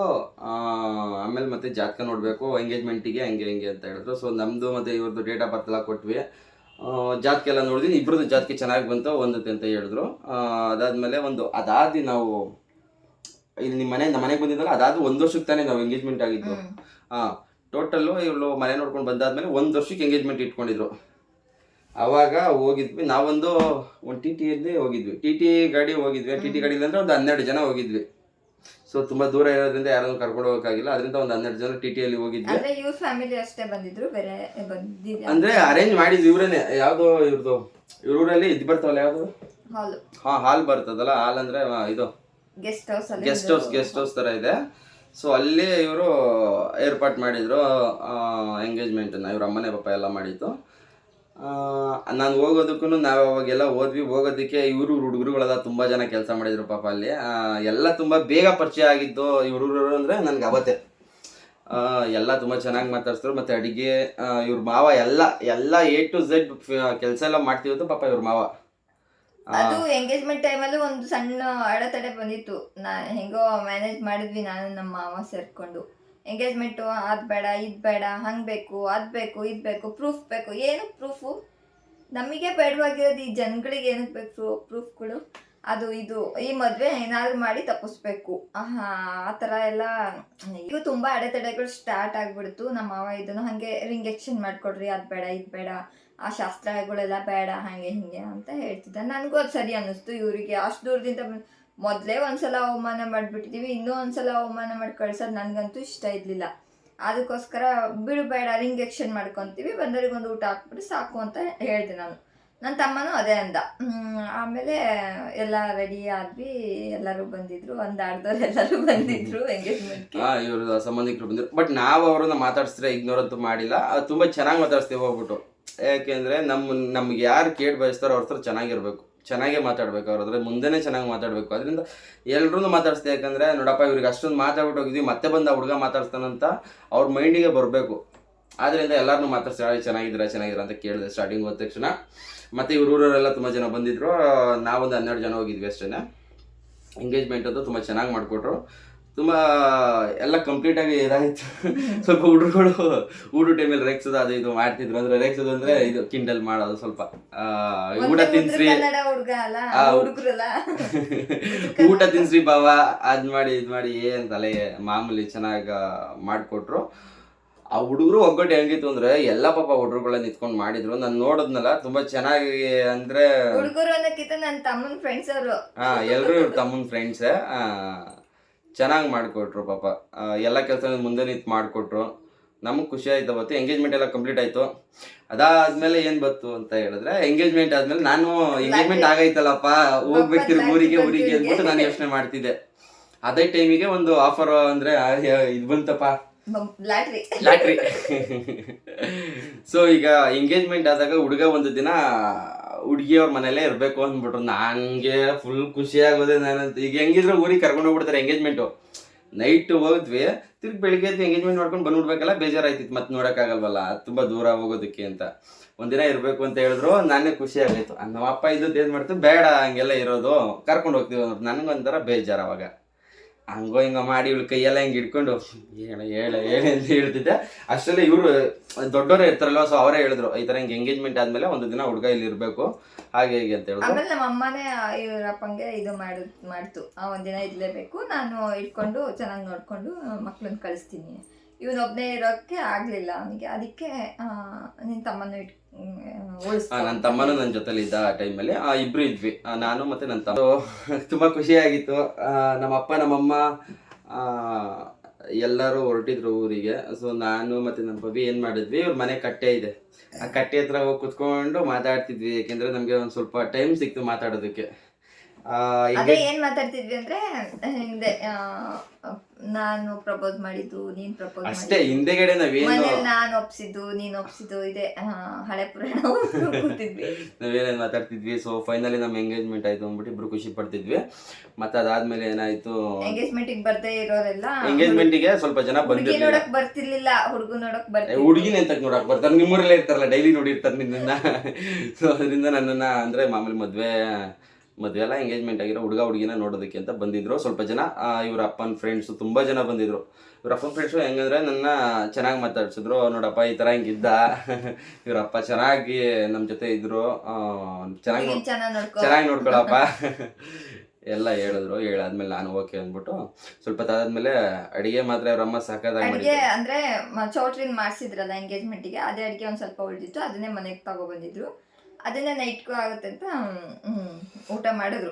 ಆಮೇಲೆ ಮತ್ತೆ ಜಾತಕ ನೋಡಬೇಕು ಎಂಗೇಜ್ಮೆಂಟಿಗೆ ಹಂಗೆ ಹಿಂಗೆ ಅಂತ ಹೇಳಿದ್ರು. ಸೊ ನಮ್ದು ಮತ್ತೆ ಇವ್ರದ್ದು ಡೇಟ್ ಆಫ್ ಬರ್ತ್ ಎಲ್ಲ ಕೊಟ್ವಿ. ಜಾತಕ ಎಲ್ಲ ನೋಡಿದ್ವಿ ಇಬ್ಬರದ್ದು ಜಾತಕ ಚೆನ್ನಾಗಿ ಬಂತು ಒಂದತ್ತೆ ಅಂತ ಹೇಳಿದ್ರು. ಅದಾದ್ಮೇಲೆ ಒಂದು ಅದಾದಿ ನಾವು ಇಲ್ಲಿ ನಿಮ್ಮ ಮನೆ ನಮ್ಮ ಮನೆಗೆ ಬಂದಿದ್ದಾಗ ಅದಾದ ಒಂದು ವರ್ಷಕ್ಕೆ ತಾನೇ ನಾವು ಎಂಗೇಜ್ಮೆಂಟ್ ಆಗಿದ್ದು. ಹಾಂ ಹಾ ಟೋಟಲ್ಲು ಇವಳು ಮನೆ ನೋಡ್ಕೊಂಡು ಬಂದಾದ್ಮೇಲೆ ಒಂದು ವರ್ಷಕ್ಕೆ ಎಂಗೇಜ್ಮೆಂಟ್ ಇಟ್ಕೊಂಡಿದ್ರು. ಅವಾಗ ಹೋಗಿದ್ವಿ. ನಾವೊಂದು ಒಂದು ಟಿ ಟಿಯಲ್ಲಿ ಹೋಗಿದ್ವಿ. ಟಿ ಟಿ ಗಾಡಿ ಹೋಗಿದ್ವಿ. ಟಿ ಟಿ ಗಾಡಿ ಅಂದ್ರೆ ಒಂದು ಹನ್ನೆರಡು ಜನ ಹೋಗಿದ್ವಿ. ಸೊ ತುಂಬಾ ದೂರ ಇರೋದ್ರಿಂದ ಯಾರನ್ನು ಕರ್ಕೊಂಡು ಹೋಗಕ್ಕಾಗಿಲ್ಲ. ಅದರಿಂದ ಒಂದು ಹನ್ನೆರಡು ಜನ ಟಿ ಟಿಯಲ್ಲಿ ಹೋಗಿದ್ವಿ. ಅಂದ್ರೆ ಇವ್ರ ಫ್ಯಾಮಿಲಿ ಅಷ್ಟೇ ಬಂದಿದ್ರು ಬೇರೆ ಬಂದಿದ್ದ ಅಂದ್ರೆ ಅರೇಂಜ್ ಮಾಡಿದ್ವಿ ಇವ್ರೇನೆ ಯಾವ್ದು ಇವ್ರದ್ದು ಇವ್ರೂರಲ್ಲಿ ಇದು ಬರ್ತಾವಲ್ಲ ಯಾವ್ದು? ಹಾಲು ಹಾ ಹಾಲ್ ಬರ್ತದಲ್ಲ. ಹಾಲ್ ಅಂದ್ರೆ ಆ, ಇದು. ಗೆಸ್ಟ್ ಹೌಸ್ ಅಲ್ಲಿ ಗೆಸ್ಟ್ ಹೌಸ್ ಗೆಸ್ಟ್ ಹೌಸ್ ತರ ಇದೆ. ಸೊ ಅಲ್ಲಿ ಇವರು ಏರ್ಪಾಟ್ ಮಾಡಿದ್ರು ಎಂಗೇಜ್ಮೆಂಟ್ ಇವ್ರ ಅಮ್ಮನೇ ಪಪ್ಪ ಎಲ್ಲ ಮಾಡಿತ್ತು ನಾನು ಹೋಗೋದಕ್ಕೂ ನಾವು ಅವಾಗೆಲ್ಲ ಹೋದ್ವಿ. ಹೋಗೋದಕ್ಕೆ ಇವರು ಹುಡುಗರುಗಳೆಲ್ಲ ತುಂಬ ಜನ ಕೆಲಸ ಮಾಡಿದ್ರು ಪಾಪ ಅಲ್ಲಿ. ಎಲ್ಲ ತುಂಬ ಬೇಗ ಪರಿಚಯ ಆಗಿದ್ದು ಇವರು ಅಂದರೆ ನನಗೆ ಅವತ್ತೆ. ಎಲ್ಲ ತುಂಬ ಚೆನ್ನಾಗಿ ಮಾತಾಡ್ಸಿದ್ರು ಮತ್ತೆ ಅಡಿಗೆ ಇವ್ರ ಮಾವ ಎಲ್ಲ ಎಲ್ಲ ಎ ಟು ಝೆಡ್ ಕೆಲಸ ಎಲ್ಲ ಮಾಡ್ತಿವತ್ತು ಪಾಪ ಇವ್ರ ಮಾವ. ಅದು ಎಂಗೇಜ್ಮೆಂಟ್ ಟೈಮಲ್ಲೂ ಒಂದು ಸಣ್ಣ ಅಡೆತಡೆ ಬಂದಿತ್ತು. ನಾ ಹೆಂಗೋ ಮ್ಯಾನೇಜ್ ಮಾಡಿದ್ವಿ ನಾನು ನಮ್ಮ ಮಾವ ಸೇರ್ಕೊಂಡು. ಎಂಗೇಜ್ಮೆಂಟು, ಅದು ಬೇಡ, ಇದು ಬೇಡ, ಹಂಗೆ ಬೇಕು, ಅದು ಬೇಕು, ಇದು ಬೇಕು ಪ್ರೂಫ್ ಬೇಕು, ಏನು ಪ್ರೂಫು ನಮಗೆ ಬೇಡವಾಗಿರೋದು ಈ ಜನಗಳಿಗೆ ಏನಕ್ಕೆ ಬೇಕು ಪ್ರೂಫ್ಗಳು ಅದು, ಇದು, ಈ ಮದುವೆ ಏನಾದರೂ ಮಾಡಿ ತಪ್ಪಿಸ್ಬೇಕು. ಆ ಥರ ಎಲ್ಲ ಇವು ತುಂಬ ಅಡೆತಡೆಗಳು ಸ್ಟಾರ್ಟ್ ಆಗಿಬಿಡ್ತು. ನಮ್ಮ ಮಾವ ಇದನ್ನು ಹಾಗೆ ರಿಂಗ್ ಎಕ್ಸ್ಚೇಂಜ್ ಮಾಡಿಕೊಡ್ರಿ, ಅದು ಬೇಡ, ಇದು ಬೇಡ, ಆ ಶಾಸ್ತ್ರಗಳೆಲ್ಲ ಬೇಡ, ಹಾಗೆ ಹೀಗೆ ಅಂತ ಹೇಳ್ತಿದ್ದೆ ನನಗೂ ಅದು ಸರಿ ಅನ್ನಿಸ್ತು. ಇವರಿಗೆ ಅಷ್ಟು ದೂರದಿಂದ ಮೊದಲೇ ಒಂದ್ಸಲ ಅವಮಾನ ಮಾಡಿಬಿಟ್ಟಿದ್ದೀವಿ ಇನ್ನೂ ಒಂದ್ಸಲ ಅವಮಾನ ಮಾಡಿ ಕಳ್ಸೋದು ನನಗಂತೂ ಇಷ್ಟ ಇರಲಿಲ್ಲ. ಅದಕ್ಕೋಸ್ಕರ ಬಿಡು ಬೇಡ ರಿಂಗ್ ಎಕ್ಷನ್ ಮಾಡ್ಕೊತೀವಿ ಬಂದವರಿಗೆ ಒಂದು ಊಟ ಹಾಕ್ಬಿಟ್ಟು ಸಾಕು ಅಂತ ಹೇಳಿದೆ ನಾನು. ನನ್ನ ತಮ್ಮನೂ ಅದೇ ಅಂದ. ಆಮೇಲೆ ಎಲ್ಲ ರೆಡಿ ಆದ್ವಿ, ಎಲ್ಲರೂ ಬಂದಿದ್ರು, ಒಂದು ಆಡ್ದವ್ರು ಎಲ್ಲರೂ ಬಂದಿದ್ರು ಎಂಗೇಜ್ಮೆಂಟ್ ಸಂಬಂಧಿಕರು ಬಂದಿದ್ರು. ಬಟ್ ನಾವು ಅವ್ರನ್ನ ಮಾತಾಡಿಸಿದ್ರೆ ಇಗ್ನೋರ್ ಅಂತೂ ಮಾಡಿಲ್ಲ. ತುಂಬಾ ಚೆನ್ನಾಗಿ ಮಾತಾಡಿಸ್ತೀವಿ ಹೋಗ್ಬಿಟ್ಟು. ಯಾಕೆಂದ್ರೆ ನಮ್ಮ ನಮ್ಗೆ ಯಾರು ಕೇಳಿ ಬಯಸ್ತಾರೋ ಅವ್ರ ಹತ್ರ ಚೆನ್ನಾಗಿರ್ಬೇಕು. ಚೆನ್ನಾಗೇ ಮಾತಾಡ್ಬೇಕು ಅವ್ರ ಹತ್ರ. ಮುಂದೆನೇ ಚೆನ್ನಾಗಿ ಮಾತಾಡ್ಬೇಕು. ಅದರಿಂದ ಎಲ್ರೂ ಮಾತಾಡಿಸ್ತೀವಿ ಯಾಕಂದರೆ, ನೋಡಪ್ಪ, ಇವ್ರಿಗೆ ಅಷ್ಟೊಂದು ಮಾತಾಡ್ಬಿಟ್ಟು ಹೋಗಿದ್ವಿ, ಮತ್ತೆ ಬಂದ ಹುಡುಗ ಮಾತಾಡ್ತಾನಂತ ಅವ್ರ ಮೈಂಡಿಗೆ ಬರಬೇಕು. ಆದ್ದರಿಂದ ಎಲ್ಲರನ್ನೂ ಮಾತಾಡ್ಸ್ತಾರೆ ಚೆನ್ನಾಗಿದ್ದೀರಾ ಚೆನ್ನಾಗಿದ್ದೀರಾ? ಅಂತ ಕೇಳಿದೆ ಸ್ಟಾರ್ಟಿಂಗ್ ಹೋದ ತಕ್ಷಣ. ಮತ್ತೆ ಇವ್ರ ಊರವರೆಲ್ಲ ತುಂಬ ಜನ ಬಂದಿದ್ರು. ನಾವೊಂದು ಹನ್ನೆರಡು ಜನ ಹೋಗಿದ್ವಿ ಅಷ್ಟೇ ಎಂಗೇಜ್ಮೆಂಟ್ ಅದು ತುಂಬ ಚೆನ್ನಾಗಿ ಮಾಡಿಕೊಟ್ರು. ತುಂಬ ಎಲ್ಲ ಕಂಪ್ಲೀಟ್ ಆಗಿ ಇದಾಯ್ತು. ಸ್ವಲ್ಪ ಹುಡುಗರು ಊಟ ಟೈಮಲ್ಲಿ ರೇಗ್ಸೋದು ಅದು ಇದು ಮಾಡ್ತಿದ್ರು. ಅಂದ್ರೆ ರೇಗ್ಸೋದು ಅಂದ್ರೆ ಇದು ಕಿಂಡಲ್ ಮಾಡೋದು ಸ್ವಲ್ಪ. ಆ, ಊಟ ತಿನ್ಸ್ರಿ. ಆ, *laughs* ಊಟ ತಿನ್ಸ್ರಿ ಬಾವ. ಅದ್ ಮಾಡಿ ಇದ್ ಮಾಡಿ ಏನ್ ತಲೆ ಮಾಮೂಲಿ ಚೆನ್ನಾಗಿ ಮಾಡಿಕೊಟ್ರು. ಆ ಹುಡುಗರು ಒಗ್ಗಟ್ಟು ಹೆಂಗಿತ್ತು ಅಂದ್ರೆ ಎಲ್ಲ ಪಾಪ ಹುಡುಗರುಗಳ ನಿಂತ್ಕೊಂಡು ಮಾಡಿದ್ರು. ನಾನು ನೋಡಿದ್ನಲ್ಲ ತುಂಬಾ ಚೆನ್ನಾಗಿ ಅಂದ್ರೆ ಹುಡುಗರು ಅನ್ನಕ್ಕಿಂತ ನನ್ನ ತಮ್ಮನ ಫ್ರೆಂಡ್ಸ್ ಅವರು. ಹಾ ಎಲ್ಲರೂ ತಮ್ಮನ ತಮ್ಮನ ಫ್ರೆಂಡ್ಸೇ ಚೆನ್ನಾಗಿ ಮಾಡಿಕೊಟ್ರು ಪಾಪ. ಎಲ್ಲ ಕೆಲಸ ಮುಂದೆ ನಿಂತು ಮಾಡಿಕೊಟ್ರು. ನಮಗೆ ಖುಷಿ ಆಯ್ತು ಅವತ್ತು ಎಂಗೇಜ್ಮೆಂಟ್ ಎಲ್ಲ ಕಂಪ್ಲೀಟ್ ಆಯಿತು. ಅದಾದ್ಮೇಲೆ ಏನು ಬಂತು ಅಂತ ಹೇಳಿದ್ರೆ ಎಂಗೇಜ್ಮೆಂಟ್ ಆದ್ಮೇಲೆ ನಾನು ಎಂಗೇಜ್ಮೆಂಟ್ ಆಗೈತಲ್ಲಪ್ಪ. ಹೋಗ್ಬೇಕಿರಿ ಊರಿಗೆ ಊರಿಗೆ ಅಂದ್ಬಿಟ್ಟು ನಾನು ಯೋಚನೆ ಮಾಡ್ತಿದ್ದೆ. ಅದೇ ಟೈಮಿಗೆ ಒಂದು ಆಫರ್ ಅಂದ್ರೆ ಇದು ಬಂತಪ್ಪ. ಲಾಟ್ರಿ. ಲಾಟ್ರಿ. *laughs* ಸೊ ಈಗ ಎಂಗೇಜ್ಮೆಂಟ್ ಆದಾಗ ಹುಡುಗ ಒಂದು ದಿನ ಹುಡುಗಿಯವ್ರ ಮನೆಯಲ್ಲೇ ಇರಬೇಕು ಅಂದ್ಬಿಟ್ರು. ನನಗೆ ಫುಲ್ ಖುಷಿ ಆಗೋದೆ ನಾನಂತ ಈಗ ಹೆಂಗಿದ್ರು ಊರಿಗೆ ಕರ್ಕೊಂಡು ಹೋಗ್ಬಿಡ್ತಾರೆ ಎಂಗೇಜ್ಮೆಂಟು ನೈಟ್ ಹೋದ್ವಿ. ತಿರ್ಗಿ ಬೆಳಿಗ್ಗೆ ಎಂಗೇಜ್ಮೆಂಟ್ ಮಾಡ್ಕೊಂಡು ಬಂದ್ಬಿಡ್ಬೇಕಲ್ಲ, ಬೇಜಾರಾಯ್ತಿತ್ತು. ಮತ್ತೆ ನೋಡೋಕ್ಕಾಗಲ್ವಲ್ಲ, ತುಂಬ ದೂರ ಹೋಗೋದಕ್ಕೆ ಅಂತ. ಒಂದಿನ ಇರಬೇಕು ಅಂತ ಹೇಳಿದ್ರು ನಾನೇ ಖುಷಿ ನಮ್ಮ ಅಪ್ಪ ಇದ್ದದ್ದು ಏನು ಮಾಡ್ತು? ಬೇಡ, ಹಂಗೆಲ್ಲ ಇರೋದು. ಕರ್ಕೊಂಡು ಹೋಗ್ತೀವಿ ಅಂದ್ರು ನನಗೊಂಥರ ಬೇಜಾರು ಅವಾಗ. ಹಂಗೋ ಹಿಂಗೋ ಮಾಡಿ ಇವಳು ಕೈಯೆಲ್ಲ ಹಿಂಗೆ ಹಿಡ್ಕೊಂಡು, ಹೇಳ ಹೇಳ, ಹೇಳಿ ಅಂತ ಹೇಳ್ತಿದ್ದೆ. ಅಷ್ಟರಲ್ಲಿ ಇವರು ದೊಡ್ಡವರು ಇರ್ತಾರಲ್ವ ಸೊ ಅವರೇ ಹೇಳಿದ್ರು, ಈ ಥರ ಹಿಂಗೆ ಎಂಗೇಜ್ಮೆಂಟ್ ಆದಮೇಲೆ ಒಂದು ದಿನ ಹುಡುಗ ಇಲ್ಲಿ ಇರಬೇಕು. ಹಾಗೆ, ಹೀಗೆ ಅಂತ ಹೇಳಿದ್ರು. ಆಮೇಲೆ ನಮ್ಮ ಅಮ್ಮನೇ ಇವರಪ್ಪಂಗೆ ಇದು ಮಾಡು, ಮಾಡ್ತು. ಆ ಒಂದಿನ ಇರಲೇಬೇಕು ನಾನು ಇಟ್ಕೊಂಡು ಚೆನ್ನಾಗಿ ನೋಡಿಕೊಂಡು ಮಕ್ಳನ್ನ ಕಳಿಸ್ತೀನಿ. ಇವನೊಬ್ಬನೇ ಇರೋಕ್ಕೆ ಆಗಲಿಲ್ಲ ಅವನಿಗೆ. ಅದಕ್ಕೆ ನಿನ್ ತಮ್ಮನ ಇಟ್ ನನ್ನ ತಮ್ಮನು ನನ್ನ ಜೊತೆಲಿ ಇದ್ದ ಆ ಟೈಮಲ್ಲಿ. ಇಬ್ರು ಇದ್ವಿ. ನಾನು ಮತ್ತೆ ನನ್ನ ತಮ್ಮ. *laughs* ತುಂಬಾ ಖುಷಿಯಾಗಿತ್ತು ಆ, ನಮ್ಮ ಅಪ್ಪ ನಮ್ಮಮ್ಮ ಆ, ಎಲ್ಲರೂ ಹೊರಟಿದ್ರು ಊರಿಗೆ. ಸೊ ನಾನು ಮತ್ತೆ ನಮ್ಮ ಪವಿ ಏನ್ ಮಾಡಿದ್ವಿ? ಇವ್ರ ಮನೆ ಕಟ್ಟೆ ಇದೆ. ಆ ಕಟ್ಟೆ ಹತ್ರ ಹೋಗಿ ಕುತ್ಕೊಂಡು ಮಾತಾಡ್ತಿದ್ವಿ. ಯಾಕೆಂದ್ರೆ ನಮ್ಗೆ ಒಂದ್ ಸ್ವಲ್ಪ ಟೈಮ್ ಸಿಕ್ತು ಮಾತಾಡೋದಕ್ಕೆ. ಆ, ಅದೇ ಏನ್ ಮಾತಾಡ್ತಿದ್ವಿ ಅಂದ್ರೆ ಹಿಂದೆ ನಾನು ಪ್ರಪೋಸ್ ಮಾಡಿದ್ದು ನೀನ್ ಪ್ರಪೋಸ್ ಅಷ್ಟೇ ಹಿಂದೆಗಡೆ ನಾವೇನು ನಾನು ಒಪ್ಸಿದ್ದು ನೀನ್ ಒಪ್ಸಿದ್ದು ಇದೆ ಹಳೆ ಪುರಾಣ ಕೂತಿದ್ವಿ. ನಾವೇನೇನು ಮಾತಾಡ್ತಿದ್ವಿ? ಸೊ ಫೈನಲಿ ನಮ್ಮ ಎಂಗೇಜ್ಮೆಂಟ್ ಆಯ್ತು ಅಂದ್ಬಿಟ್ಟು ಇಬ್ರು ಖುಷಿ ಪಡ್ತಿದ್ವಿ. ಮತ್ತೆ ಅದಾದ್ಮೇಲೆ ಏನಾಯ್ತು? ಎಂಗೇಜ್ಮೆಂಟ್ ಬರ್ದೇ ಇರೋರೆಲ್ಲ ಎಂಗೇಜ್ಮೆಂಟ್ಗೆ ಸ್ವಲ್ಪ ಜನ ಹುಡುಗಿ ನೋಡಕ್ ಬರ್ತಿರ್ಲಿಲ್ಲ ಹುಡುಗ ನೋಡಕ್ ಬರ್ತಾರೆ ಹುಡುಗಿನ ಎಂತ ನೋಡಕ್ ಬರ್ತಾರೆ? ನಿಮ್ಮೂರಲ್ಲೇ ಇರ್ತಾರಲ್ಲ ಡೈಲಿ ನೋಡಿರ್ತಾರೆ ನಿನ್ನನ್ನ. ಸೊ ಅದರಿಂದ ನನ್ನನ್ನ ಅಂದ್ರೆ ಮಾಮೂಲಿ ಮದ್ವೆ ಮದ್ವೆ ಎಲ್ಲ ಎಂಗೇಜ್ಮೆಂಟ್ ಆಗಿರೋ ಹುಡುಗ ಹುಡುಗಿನ ನೋಡೋದಕ್ಕೆ ಅಂತ ಬಂದಿದ್ರು. ಸ್ವಲ್ಪ ಜನ ಇವ್ರ ಅಪ್ಪನ ಫ್ರೆಂಡ್ಸ್ ತುಂಬ ಜನ ಬಂದಿದ್ರು. ಇವ್ರ ಅಪ್ಪನ ಫ್ರೆಂಡ್ಸು ಹೆಂಗಂದ್ರೆ ನನ್ನ ಚೆನ್ನಾಗಿ ಮಾತಾಡ್ಸಿದ್ರು. ನೋಡಪ್ಪ ಈ ತರ ಹಿಂಗಿದ್ದ. ಇವ್ರ ಅಪ್ಪ ಚೆನ್ನಾಗಿ ನಮ್ಮ ಜೊತೆ ಇದ್ರು. ಚೆನ್ನಾಗಿ ಚೆನ್ನಾಗ್ ನೋಡ್ಕೊ. ಚೆನ್ನಾಗಿ ನೋಡ್ಕೊಳಪ್ಪ. ಎಲ್ಲ ಹೇಳಿದ್ರು. ಹೇಳಾದ್ಮೇಲೆ ನಾನು ಓಕೆ ಅಂದ್ಬಿಟ್ಟು ಸ್ವಲ್ಪ ತಾದ್ಮೇಲೆ ಅಡಿಗೆ ಮಾತ್ರ ಅವ್ರ ಅಮ್ಮ ಸಾಕಾದಾಗ ಅಡಿಗೆ ಅಂದ್ರೆ ಚೌಟ್ರಿನ್ ಮಾಡ್ಸಿದ್ರಲ್ಲ ಎಂಗೇಜ್ಮೆಂಟ್ಗೆ ಅದೇ ಅಡಿಗೆ ಒಂದ್ ಸ್ವಲ್ಪ ಉಳಿದಿತ್ತು. ಅದನ್ನೇ ಮನೆಗೆ ತಗೋ ಬಂದಿದ್ರು. ಅದನ್ನೇ ನೈಟ್ಗೂ ಆಗುತ್ತೆ ಅಂತ ಊಟ ಮಾಡಿದ್ರು.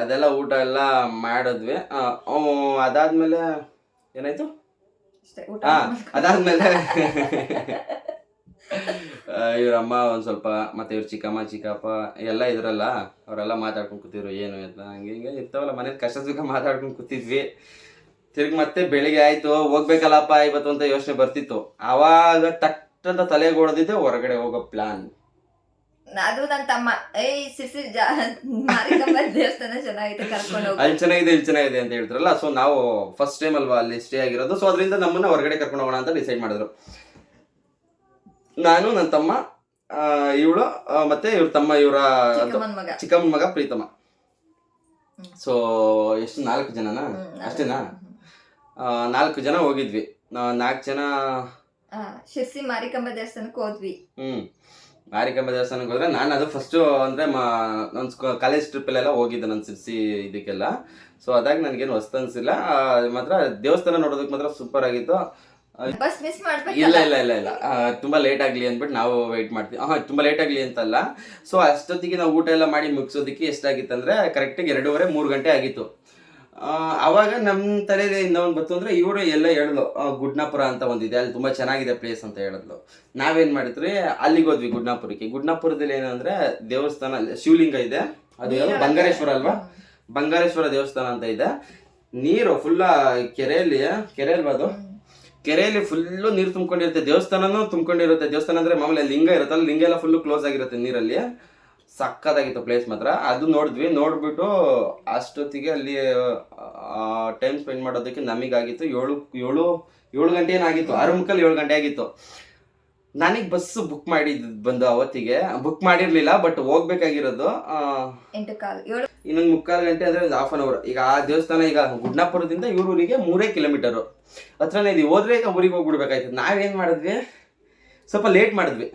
ಅದೆಲ್ಲ ಊಟ ಎಲ್ಲ ಮಾಡಿದ್ವಿ. ಅದಾದ್ಮೇಲೆ ಏನಾಯ್ತು? ಅದಾದ್ಮೇಲೆ *laughs* ಇವ್ರ ಅಮ್ಮ ಒಂದ್ ಸ್ವಲ್ಪ ಮತ್ತೆ ಇವ್ರ ಚಿಕ್ಕಮ್ಮ ಚಿಕ್ಕಪ್ಪ ಎಲ್ಲ ಇದ್ರಲ್ಲ ಅವರೆಲ್ಲ ಮಾತಾಡ್ಕೊಂಡು ಕೂತಿದ್ರು ಏನು ಅಂತ. ಹಂಗೆ ಹಿಂಗೆ ಇರ್ತಾವಲ್ಲ ಮನೇಲಿ ಕಷ್ಟ ಸುಖ ಮಾತಾಡ್ಕೊಂಡು ಕೂತಿದ್ವಿ. ತಿರ್ಗಿ ಮತ್ತೆ ಬೆಳಿಗ್ಗೆ ಆಯ್ತು ಹೋಗ್ಬೇಕಲ್ಲಪ್ಪ ಇವತ್ತು ಅಂತ ಯೋಚನೆ ಬರ್ತಿತ್ತು. ಆವಾಗ ತಟ್ಟಂತ ತಲೆಗೆ ಹೊಡೆದಿದ್ದೆ ಹೊರಗಡೆ ಹೋಗೋ ಪ್ಲಾನ್ ಅದು ನನ್ನ ತಮ್ಮ ಏಯ್ ಸಿಸಿ ಮಾರಿಕಂಬ *laughs* ದೇವಸ್ಥಾನ ಚೆನ್ನಾಗಿದೆ ಕರ್ಕೊಂಡು ಹೋಗು. ಅಲ್ಲಿ ಚೆನ್ನಾಗಿದೆ ಇಲ್ಲಿ ಚೆನ್ನಾಗಿದೆ ಅಂತ ಹೇಳ್ತಾರಲ್ಲ ಸೊ ನಾವು ಫಸ್ಟ್ ಟೈಮ್ ಅಲ್ವಾ ಅಲ್ಲಿ ಸ್ಟೇ ಆಗಿರೋದು ಸೊ ಅದರಿಂದ ನಮ್ಮನ್ನ ಹೊರಗಡೆ ಕರ್ಕೊಂಡು ಹೋಗೋಣ ಅಂತ ಡಿಸೈಡ್ ಮಾಡಿದ್ರು. ನಾನು ನನ್ನ ತಮ್ಮ ಇವಳು ಮತ್ತೆ ಇವ್ರ ತಮ್ಮ ಇವರ ಚಿಕ್ಕಮ್ಮ ಮಗ. ಚಿಕ್ಕಮ್ಮನ ಮಗ ಪ್ರೀತಮ. ಸೊ ಎಷ್ಟು ನಾಲ್ಕು ಜನನಾ? ಅಷ್ಟೇನಾ? ನಾಲ್ಕು ಜನ ಹೋಗಿದ್ವಿ. ನಾಲ್ಕು ಜನ ಶಿರ್ಸಿ ಮಾರಿಕಂಬ ದೇವಸ್ಥಾನಕ್ಕೆ ಹೋದ್ವಿ. ಹ್ಮ್. ಮಾರಿಕಂಬ ದೇವಸ್ಥಾನಕ್ಕೆ ಹೋದ್ರೆ ನಾನು ಅದು ಫಸ್ಟ್ ಅಂದ್ರೆ ನನ್ನ ಕಾಲೇಜ್ ಟ್ರಿಪ್ಪಲ್ಲೆಲ್ಲ ಹೋಗಿದ್ದೆ ನನ್ನ ಸಿರ್ಸಿ ಇದಕ್ಕೆಲ್ಲ. ಸೊ ಅದಾಗಿ ನನಗೇನು ಹೊಸ್ತು ಅನ್ಸಿಲ್ಲ. ಮಾತ್ರ ದೇವಸ್ಥಾನ ನೋಡೋದಕ್ಕೆ ಮಾತ್ರ ಸೂಪರ್ ಆಗಿತ್ತು. ಬಸ್ ಮಿಸ್ ಇಲ್ಲ ಇಲ್ಲ ಇಲ್ಲ ಇಲ್ಲ. ತುಂಬ ಲೇಟ್ ಆಗ್ಲಿ ಅಂದ್ಬಿಟ್ಟು ನಾವು ವೆಯ್ಟ್ ಮಾಡ್ತೀವಿ. ಹಾಂ ತುಂಬಾ ಲೇಟ್ ಆಗ್ಲಿ ಅಂತಲ್ಲ. ಸೊ ಅಷ್ಟೊತ್ತಿಗೆ ನಾವು ಊಟ ಎಲ್ಲ ಮಾಡಿ ಮುಗಿಸೋದಕ್ಕೆ ಎಷ್ಟಾಗಿತ್ತು ಅಂದ್ರೆ ಕರೆಕ್ಟಾಗಿ ಎರಡೂವರೆ ಮೂರು ಗಂಟೆ ಆಗಿತ್ತು. ಅವಾಗ ನಮ್ಮ ತಲೆಯಲ್ಲಿ ಇನ್ನೊಂದು ಬಂತು ಅಂದ್ರೆ ಇವರು ಎಲ್ಲ ಹೇಳಿದ್ಲು ಗುಡ್ನಾಪುರ ಅಂತ ಒಂದಿದೆ ಅಲ್ಲಿ ತುಂಬಾ ಚೆನ್ನಾಗಿದೆ ಪ್ಲೇಸ್ ಅಂತ ಹೇಳಿದ್ಲು. ನಾವೇನ್ ಮಾಡಿದ್ರಿ ಅಲ್ಲಿಗೆ ಹೋದ್ವಿ ಗುಡ್ನಾಪುರಕ್ಕೆ. ಗುಡ್ನಾಪುರದಲ್ಲಿ ಏನಂದ್ರೆ ದೇವಸ್ಥಾನ ಅಲ್ಲಿ ಶಿವಲಿಂಗ ಇದೆ. ಅದು ಬಂಗಾರೇಶ್ವರ ಅಲ್ವಾ? ಬಂಗಾರೇಶ್ವರ ದೇವಸ್ಥಾನ ಅಂತ ಇದೆ. ನೀರು ಫುಲ್ಲ ಕೆರೆಯಲ್ಲಿ ಕೆರೆ ಅಲ್ವಾ ಅದು? ಕೆರೆಯಲ್ಲಿ ಫುಲ್ಲು ನೀರು ತುಂಬ್ಕೊಂಡಿರುತ್ತೆ. ದೇವಸ್ಥಾನನೂ ತುಂಬ್ಕೊಂಡಿರುತ್ತೆ. ದೇವಸ್ಥಾನ ಅಂದ್ರೆ ಮಾಮೂಲಿ ಲಿಂಗ ಇರುತ್ತಲ್ಲ ಲಿಂಗ ಎಲ್ಲ ಫುಲ್ಲು ಕ್ಲೋಸ್ ಆಗಿರುತ್ತೆ ನೀರಲ್ಲಿ. ಸಕ್ಕತ್ತಾಗಿತ್ತು ಪ್ಲೇಸ್ ಮಾತ್ರ. ಅದು ನೋಡಿದ್ವಿ. ನೋಡ್ಬಿಟ್ಟು ಅಷ್ಟೊತ್ತಿಗೆ ಅಲ್ಲಿ ಟೈಮ್ ಸ್ಪೆಂಡ್ ಮಾಡೋದಕ್ಕೆ ನಮಗಾಗಿತ್ತು. ಏಳು ಏಳು ಏಳು ಗಂಟೆ ಏನಾಗಿತ್ತು? ಆರು ಮುಕ್ಕಲ್ಲಿ ಏಳು ಗಂಟೆ ಆಗಿತ್ತು. ನನಗೆ ಬಸ್ ಬುಕ್ ಮಾಡಿದ್ ಬಂದು ಅವತ್ತಿಗೆ. ಬುಕ್ ಮಾಡಿರ್ಲಿಲ್ಲ ಬಟ್ ಹೋಗ್ಬೇಕಾಗಿರೋದು ಇನ್ನೊಂದು ಮುಕ್ಕಾಲು ಗಂಟೆ ಅಂದ್ರೆ ಒಂದು ಹಾಫ್ ಅನ್ ಅವರ್ ಈಗ ಆ ದೇವಸ್ಥಾನ ಈಗ ಗುಡ್ನಾಪುರದಿಂದ ಇವರಿಗೆ ಮೂರೇ ಕಿಲೋಮೀಟರ್ ಹತ್ರನೇ ಇದು ಹೋದ್ರೆ ಈಗ ಊರಿಗೆ ಹೋಗ್ಬಿಡ್ಬೇಕಾಯ್ತು. ನಾವೇನ್ ಮಾಡಿದ್ವಿ? ಸ್ವಲ್ಪ ಲೇಟ್ ಮಾಡಿದ್ವಿ.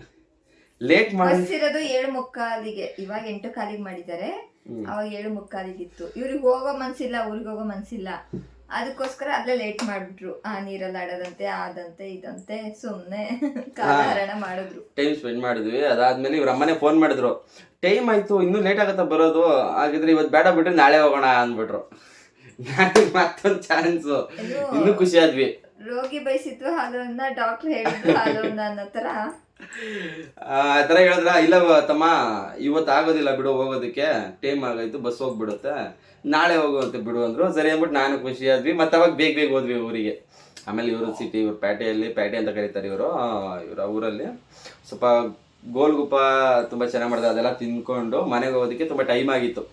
ಲೇಟ್ ಮಾಡಿ. ಬಸ್ ಇರೋದು ಏಳು ಮುಕ್ಕಾಲಿಗೆ ಇವಾಗ ಎಂಟು ಕಾಲಿಗೆ ಮಾಡಿದ್ದಾರೆ. ಅವಾಗ ಏಳು ಮುಕ್ಕಾಲಿಗಿತ್ತು. ಇವ್ರಿಗೆ ಹೋಗೋ ಮನ್ಸಿಲ್ಲ ಊರಿಗೆ ಹೋಗೋ ಮನ್ಸಿಲ್ಲ. ಅದಕ್ಕೋಸ್ಕರ ಅಲ್ಲೇ ಲೇಟ್ ಮಾಡ್ಬಿಟ್ರು. ಆ ನೀರಲ್ಲಿ ಆಡೋದಂತೆ ಆದಂತೆ ಇದಂತೆ ಸುಮ್ನೆ ಕಾಲಹರಣ ಮಾಡಿದ್ರು. ಟೈಮ್ ಸ್ಪೆಂಡ್ ಮಾಡಿದ್ವಿ. ಅದಾದ್ಮೇಲೆ ಇವ್ರ ಅಮ್ಮನೆ ಫೋನ್ ಮಾಡಿದ್ರು. ಟೈಮ್ ಆಯ್ತು ಇನ್ನೂ ಲೇಟ್ ಆಗತ್ತ ಬರೋದು. ಹಾಗಿದ್ರೆ ಇವತ್ತು ಬೇಡ ಬಿಟ್ರೆ ನಾಳೆ ಹೋಗೋಣ ಅಂದ್ಬಿಟ್ರು. ಮತ್ತೊಂದು ಚಾನ್ಸು ಇನ್ನೂ ಖುಷಿ ಆದ್ವಿ. ರೋಗಿ ಬಯಸಿತ್ತು ಹಾಲು ಡಾಕ್ಟರ್ ಹೇಳಿದ್ರು ಹಾಲು ಅನ್ನೋ ತರ. ಆ ಥರ ಹೇಳಿದ್ರ, ಇಲ್ಲ ತಮ್ಮ, ಇವತ್ತು ಆಗೋದಿಲ್ಲ ಬಿಡು ಹೋಗೋದಕ್ಕೆ. ಟೈಮ್ ಆಗೋಯ್ತು ಬಸ್ ಹೋಗ್ಬಿಡುತ್ತೆ. ನಾಳೆ ಹೋಗುವಂತೆ ಬಿಡು ಅಂದ್ರು. ಸರಿ ಅಂದ್ಬಿಟ್ಟು ನಾನು ಖುಷಿ ಆದ್ವಿ. ಮತ್ತೆ ಅವಾಗ ಬೇಗ ಬೇಗ ಹೋದ್ವಿ ಊರಿಗೆ. ಆಮೇಲೆ ಇವರು ಸಿಟಿ ಇವ್ರ ಪೇಟೆಯಲ್ಲಿ ಪೇಟೆ ಅಂತ ಕರೀತಾರೆ ಇವರು. ಇವರ ಊರಲ್ಲಿ. ಸ್ವಲ್ಪ ಗೋಲ್ಗುಪ್ಪ ತುಂಬ ಚೆನ್ನಾಗಿ ಮಾಡಿದೆ ಅದೆಲ್ಲ ತಿನ್ಕೊಂಡು ಮನೆಗೆ ಹೋಗೋದಕ್ಕೆ ತುಂಬ ಟೈಮ್ ಆಗಿತ್ತು.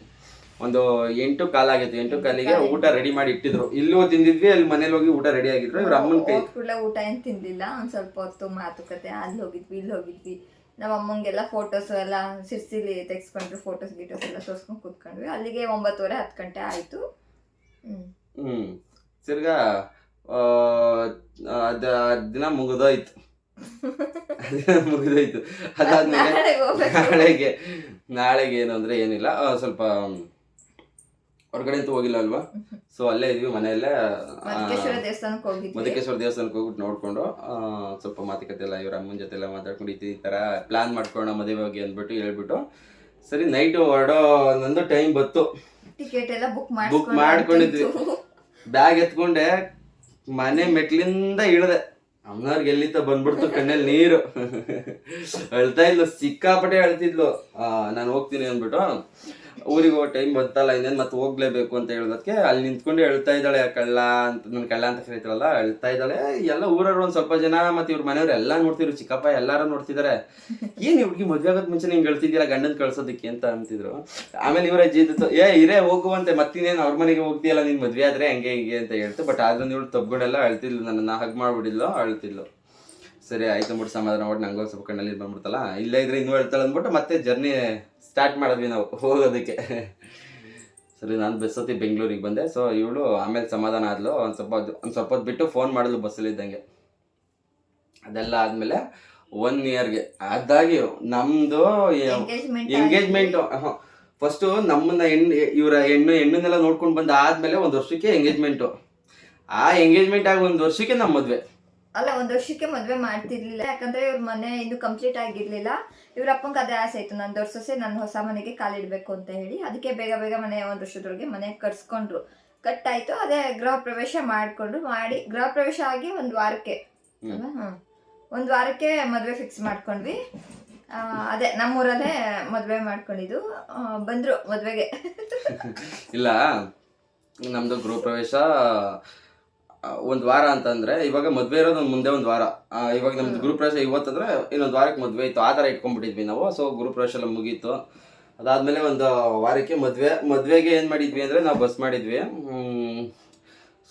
ಒಂದು ಎಂಟು ಕಾಲಾಗಿತ್ತು ಎಂಟು ಕಾಲಿಗೆ ಊಟ ರೆಡಿ ಮಾಡಿ ಇಟ್ಟಿದ್ರು. ಇಲ್ಲೂ ತಿಂದಿದ್ವಿ ಅಲ್ಲಿ ಮನೇಲಿ ಹೋಗಿ ಊಟ ರೆಡಿ ಆಗಿದ್ರು. ಇವ್ರ ಅಮ್ಮನ ಕೈ ಊಟ ಏನು ತಿಂದಿಲ್ಲ. ಒಂದು ಸ್ವಲ್ಪ ಹೊತ್ತು ಮಾತುಕತೆ ಅಲ್ಲಿ ಹೋಗಿದ್ವಿ ಇಲ್ಲಿ ಹೋಗಿದ್ವಿ. ನಮ್ಮ ಅಮ್ಮಂಗೆಲ್ಲ ಫೋಟೋಸ್ ಎಲ್ಲ ಸಿರ್ಸಿಲಿ ತೆಗೆಸ್ಕೊಂಡ್ರು ಫೋಟೋಸ್ ಗೀಟೋಸ್ ಎಲ್ಲ ತೋರ್ಸ್ಕೊಂಡ್ ಕೂತ್ಕೊಂಡ್ವಿ. ಅಲ್ಲಿಗೆ ಒಂಬತ್ತುವರೆ ಹತ್ತು ಗಂಟೆ ಆಯಿತು. ತಿರ್ಗಾ ಅದ ದಿನ ಮುಗಿದೋಯ್ತು. *laughs* ಮುಗಿದೋಯ್ತು. ಅದಾದ್ಮೇಲೆ. ನಾಳೆಗೆ ನಾಳೆಗೆ ಏನು ಅಂದ್ರೆ ಏನಿಲ್ಲ. ಸ್ವಲ್ಪ ಹೊರಗಡೆ ಅಂತೂ ಹೋಗಿಲ್ಲ ಅಲ್ವಾ? ಸೊ ಅಲ್ಲೇ ಇದ್ವಿ ಮನೆಯಲ್ಲೇ ಮಧುಕೇಶ್ವರ ದೇವಸ್ಥಾನಕ್ಕೆ ಹೋಗಿದ್ವಿ. ಮಧುಕೇಶ್ವರ ದೇವಸ್ಥಾನಕ್ಕೆ ಹೋಗ್ಬಿಟ್ಟು ನೋಡ್ಕೊಂಡು ಸ್ವಲ್ಪ ಮಾತುಕತೆ ಎಲ್ಲ ಇವ್ರ ಅಮ್ಮನ ಜೊತೆ ಎಲ್ಲ ಮಾತಾಡ್ಕೊಂಡು ಈ ಥರ ಪ್ಲಾನ್ ಮಾಡ್ಕೊಳ್ಳೋಣ ಮದುವೆ ಹೋಗಿ ಅಂದ್ಬಿಟ್ಟು ಹೇಳ್ಬಿಟ್ಟು ಸರಿ ನೈಟ್ ಹೊರಡೋ ನಂದು ಟೈಮ್ ಬತ್ತು ಟಿಕೆಟ್ ಎಲ್ಲ ಬುಕ್ Book ಮಾಡ್ಕೊಂಡಿದ್ವಿ. ಬ್ಯಾಗ್ ಎತ್ಕೊಂಡೆ ಮನೆ ಮೆಟ್ಲಿಂದ ಇಳಿದೆ. ಅಮ್ಮನವ್ರಿಗೆ ಎಲ್ಲಿತ್ತ ಬಂದ್ಬಿಡ್ತು ಕಣ್ಣಲ್ಲಿ ನೀರು. ಅಳ್ತಾ ಇದ್ಲು ಸಿಕ್ಕಾಪಟ್ಟೆ ಅಳ್ತಿದ್ಲು. ನಾನು ಹೋಗ್ತೀನಿ ಅಂದ್ಬಿಟ್ಟು. ಊರಿಗೆ ಹೋಗೋ ಟೈಮ್ ಬಂತಲ್ಲ ಇನ್ನೇನು ಮತ್ತೆ ಹೋಗ್ಲೇಬೇಕು ಅಂತ ಹೇಳೋದಕ್ಕೆ ಅಲ್ಲಿ ನಿಂತ್ಕೊಂಡು ಹೇಳ್ತಾ ಇದ್ದಾಳೆ ಕಳ್ಳ ಅಂತ ನನ್ನ ಕಳ್ಳ ಅಂತ ಕರೀತಾರಲ್ಲ ಅಳ್ತಾ ಇದ್ದಾಳೆ ಎಲ್ಲ ಊರವ್ರು ಒಂದು ಸ್ವಲ್ಪ ಜನ ಮತ್ತೆ ಇವ್ರ ಮನೆಯವ್ರು ಎಲ್ಲ ನೋಡ್ತಿದ್ರು, ಚಿಕ್ಕಪ್ಪ ಎಲ್ಲರೂ ನೋಡ್ತಿದ್ದಾರೆ ಏನು ಇವ್ರಿಗೆ ಮದ್ವೆ ಆಗೋದ್ ಮುಂಚೆ ನಿಂಗೆ ಹೇಳ್ತಿದ್ದೀರಾ ಗಂಡನ್ ಕಳ್ಸೋದಕ್ಕೆ ಅಂತ ಅಂತಿದ್ರು. ಆಮೇಲೆ ಇವರ ಇದ್ದಿತ್ತು, ಏ, ಇರೇ, ಹೋಗುವಂತೆ ಮತ್ತಿನ್ನೇನು ಅವ್ರ ಮನೆಗೆ ಹೋಗ್ತೀಯಲ್ಲ, ನೀನು ಮದ್ವೆ ಆದ್ರೆ ಹಂಗೆ ಹಿಂಗೆ ಅಂತ ಹೇಳ್ತು ಬಟ್ ಆದ್ರೂ ಇವಳು ತಬ್ಗೊಂಡೆಲ್ಲ ಅಳ್ತಿದ್ಲು ನನ್ನ ಹಗ್ ಮಾಡ್ಬಿಡಿಲ್ಲೋ ಅಳ್ತಿದ್ಲು. ಸರಿ, ಆಯ್ತು ಅಂದ್ಬಿಟ್ಟು ಸಮಾಧಾನ ಮಾಡಿ ನಂಗೆ ಸ್ವಲ್ಪ ಕಣ್ಣಲ್ಲಿ ಬಂದ್ಬಿಡ್ತಲ್ಲ, ಇಲ್ಲೇ ಇದ್ರೆ ಇನ್ನೂ ಹೇಳ್ತಾಳೆ ಅಂದ್ಬಿಟ್ಟು ಮತ್ತೆ ಜರ್ನಿ ಸ್ಟಾರ್ಟ್ ಮಾಡಿದ್ವಿ ನಾವು ಹೋಗೋದಕ್ಕೆ. ಸರಿ ನಾನು ಬಸ್ ಹತ್ತಿ ಬೆಂಗಳೂರಿಗೆ ಬಂದೆ. ಸೊ ಇವಳು ಆಮೇಲೆ ಸಮಾಧಾನ ಆದ್ಲು. ಒಂದು ಸ್ವಲ್ಪ ಒಂದು ಸ್ವಲ್ಪ ಹೊತ್ತು ಬಿಟ್ಟು ಫೋನ್ ಮಾಡಿದ್ಲು ಬಸ್ಸಲ್ಲಿ ಇದ್ದಂಗೆ. ಅದೆಲ್ಲ ಆದಮೇಲೆ ಒನ್ ಇಯರ್ಗೆ ಅದಾಗಿ ನಮ್ಮದು ಎಂಗೇಜ್ಮೆಂಟು ಫಸ್ಟು ಫಸ್ಟ್ ನಮ್ಮನ್ನ ಹೆಣ್ಣು ಇವರ ಹೆಣ್ಣು ಹೆಣ್ಣನ್ನೆಲ್ಲ ನೋಡ್ಕೊಂಡು ಬಂದು ಆದಮೇಲೆ ಒಂದು ವರ್ಷಕ್ಕೆ ಎಂಗೇಜ್ಮೆಂಟು ಆ ಎಂಗೇಜ್ಮೆಂಟ್ ಆಗಿ ಒಂದು ವರ್ಷಕ್ಕೆ ನಮ್ಮ ಮದ್ವೆ. ಅಲ್ಲ ಒಂದ್ ವರ್ಷಕ್ಕೆ ಮದ್ವೆ ಮಾಡ್ತಿರ್ಲಿಲ್ಲ. ಯಾಕಂದ್ರೆ ಇವ್ರ ಮನೆ ಇನ್ನು ಕಂಪ್ಲೀಟ್ ಆಗಿರ್ಲಿಲ್ಲ. ಇವ್ರ ಅಪ್ಪಂಗೆ ಅದೇ ಆಸೆ ಆಯ್ತು ನನ್ನ ದೊಡ್ಡ ಸೊಸೆ ನನ್ನ ಹೊಸ ಮನೆಗೆ ಕಾಲಿಡ್ಬೇಕು ಅಂತ ಹೇಳಿ ಅದಕ್ಕೆ ಬೇಗ ಬೇಗ ಮನೆ ಒಂದ್ ವರ್ಷದೊಳಗೆ ಮನೆ ಕಟ್ಸ್ಕೊಂಡ್ರು. ಆಯ್ತು ಅದೇ ಗೃಹ ಪ್ರವೇಶ ಮಾಡ್ಕೊಂಡು ಮಾಡಿ ಗೃಹ ಪ್ರವೇಶ ಆಗಿ ಒಂದ್ ವಾರಕ್ಕೆ? ಒಂದ್ ವಾರಕ್ಕೆ ಮದ್ವೆ ಫಿಕ್ಸ್ ಮಾಡ್ಕೊಂಡ್ವಿ. ಅದೇ ನಮ್ಮೂರಲ್ಲೇ ಮದ್ವೆ ಮಾಡ್ಕೊಂಡಿದ್ದು. ಬಂದ್ರು ಮದ್ವೆಗೆ. *laughs* ಇಲ್ಲ ನಮ್ದು ಗೃಹ ಪ್ರವೇಶ ಒಂದು ವಾರ ಅಂತಂದ್ರೆ ಇವಾಗ ಮದ್ವೆ ಇರೋದು ಮುಂದೆ ಒಂದು ವಾರ. ಇವಾಗ ನಮ್ದು ಗುರು ಪ್ರವೇಶ ಇವತ್ತಂದ್ರೆ ಇನ್ನೊಂದು ವಾರಕ್ಕೆ ಮದ್ವೆ ಇತ್ತು. ಆ ಥರ ಇಟ್ಕೊಂಡ್ಬಿಟ್ಟಿದ್ವಿ ನಾವು. ಸೊ ಗುರು ಪ್ರವೇಶ ಎಲ್ಲ ಮುಗೀತು. ಅದಾದ್ಮೇಲೆ ಒಂದು ವಾರಕ್ಕೆ ಮದ್ವೆ ಮದ್ವೆಗೆ ಏನು ಮಾಡಿದ್ವಿ ಅಂದ್ರೆ ನಾವು ಬಸ್ ಮಾಡಿದ್ವಿ.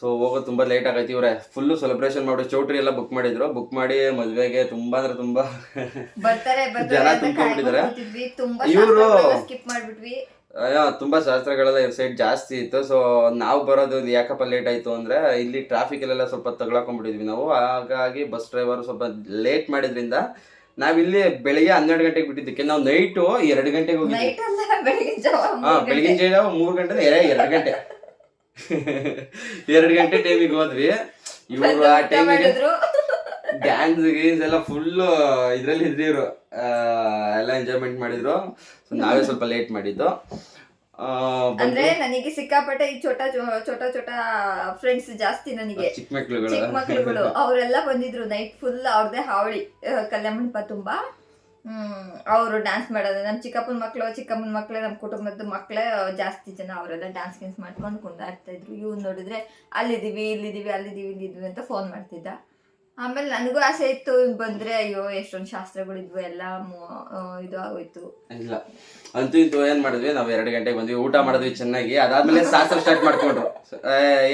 ಸೊ ಹೋಗೋದು ತುಂಬಾ ಲೇಟ್ ಆಗೈತಿ ಇವ್ರೆ. ಫುಲ್ಲು ಸೆಲೆಬ್ರೇಷನ್ ಮಾಡಿ ಚೌಟ್ರಿ ಎಲ್ಲ ಬುಕ್ ಮಾಡಿದ್ರು. ಬುಕ್ ಮಾಡಿ ಮದುವೆಗೆ ತುಂಬಾ ಅಂದ್ರೆ ತುಂಬಾ ಜನ ತುಂಬಿದ್ದಾರೆ ಇವರು ಅಯ್ಯೋ ತುಂಬಾ ಶಾಸ್ತ್ರಗಳೆಲ್ಲ ಇವ್ರ ಸೈಡ್ ಜಾಸ್ತಿ ಇತ್ತು. ಸೊ ನಾವು ಬರೋದು ಯಾಕಪ್ಪ ಲೇಟ್ ಆಯ್ತು ಅಂದ್ರೆ ಇಲ್ಲಿ ಟ್ರಾಫಿಕ್ ಅಲ್ಲೆಲ್ಲ ಸ್ವಲ್ಪ ತಗೊಳಕೊಂಡ್ಬಿಟ್ಟಿದ್ವಿ ನಾವು. ಹಾಗಾಗಿ ಬಸ್ ಡ್ರೈವರ್ ಸ್ವಲ್ಪ ಲೇಟ್ ಮಾಡಿದ್ರಿಂದ ನಾವಿಲ್ಲಿ ಬೆಳಿಗ್ಗೆ ಹನ್ನೆರಡು ಗಂಟೆಗೆ ಬಿಟ್ಟಿದ್ದಕ್ಕೆ ನಾವು ನೈಟು ಎರಡು ಗಂಟೆಗೆ ಹೋಗಿದ್ವಿ. ಹಾಂ ಬೆಳಗಿನ ಜಾವ ಮೂರು ಗಂಟೆ ಎರೆ ಎರಡು ಗಂಟೆ. ಎರಡು ಗಂಟೆ ಟೈಮಿಗೆ ಹೋದ್ವಿ. ಇವರು ಆ ಟೈಮಿಗೆ ಡ್ಯಾನ್ಸ್ ಗೀನ್ಸ್ ಎಲ್ಲ ಫುಲ್ಲು ಇದರಲ್ಲಿ ಇದ್ರಿ ಇವರು. ಎಲ್ಲ ಎಂಜಾಯ್ಮೆಂಟ್ ಮಾಡಿದ್ರು. ಸೊ ನಾವೇ ಸ್ವಲ್ಪ ಲೇಟ್ ಮಾಡಿದ್ದು. ಆ, ಅಂದ್ರೆ ನನಗೆ ಸಿಕ್ಕಾಪಟ್ಟೆ ಈ ಚೋಟ ಚೋ- ಚೋಟ ಚೋಟ ಫ್ರೆಂಡ್ಸ್ ಜಾಸ್ತಿ ನನಗೆ. ಚಿಕ್ಕ ಮಕ್ಳುಗಳು. ಚಿಕ್ಕ ಮಕ್ಳುಗಳು. *laughs* ಅವರೆಲ್ಲ ಬಂದಿದ್ರು ನೈಟ್ ಫುಲ್ ಅವ್ರದೇ ಹಾವಳಿ. ಕಲ್ಯಾಣ ಮಂಟಪ ತುಂಬಾ. ಹ್ಮ್ ಅವರು ಡ್ಯಾನ್ಸ್ ಮಾಡೋದು. ನಮ್ಮ ಚಿಕ್ಕಪ್ಪನ ಮಕ್ಳು ಚಿಕ್ಕಮ್ಮನ ಮಕ್ಳು ನಮ್ಮ ಕುಟುಂಬದ ಮಕ್ಳೇ ಜಾಸ್ತಿ ಜನ ಅವರೆಲ್ಲ ಡ್ಯಾನ್ಸ್ ಗಿನ್ಸ್ ಮಾಡ್ಕೊಂಡು ಕುಂದಾಡ್ತಾ ಇದ್ರು. ಇವ್ನು ನೋಡಿದ್ರೆ ಅಲ್ಲಿದ್ದೀವಿ ಇಲ್ಲಿದ್ದೀವಿ ಅಲ್ಲಿದ್ದೀವಿ ಇಲ್ಲಿದ್ದೀವಿ ಅಂತ ಫೋನ್ ಮಾಡ್ತಿದ್ದ. ಆಮೇಲೆ ನನಗೂ ಆಸೆ ಇತ್ತು ಬಂದ್ರೆ ಅಯ್ಯೋ ಎಷ್ಟೊಂದು ಶಾಸ್ತ್ರಗಳಿದ್ವು ಎಲ್ಲ ಇದು ಆಗೋಯ್ತು. ಇಲ್ಲ. ಅಂತೂ ಇಂತೂ ಏನ್ ಮಾಡಿದ್ವಿ ನಾವು ಎರಡು ಗಂಟೆಗೆ ಬಂದ್ವಿ ಊಟ ಮಾಡಿದ್ವಿ ಚೆನ್ನಾಗಿ ಅದಾದ್ಮೇಲೆ *laughs* ಶಾಸ್ತ್ರ ಸ್ಟಾರ್ಟ್ ಮಾಡ್ಕೊಂಡ್ರು.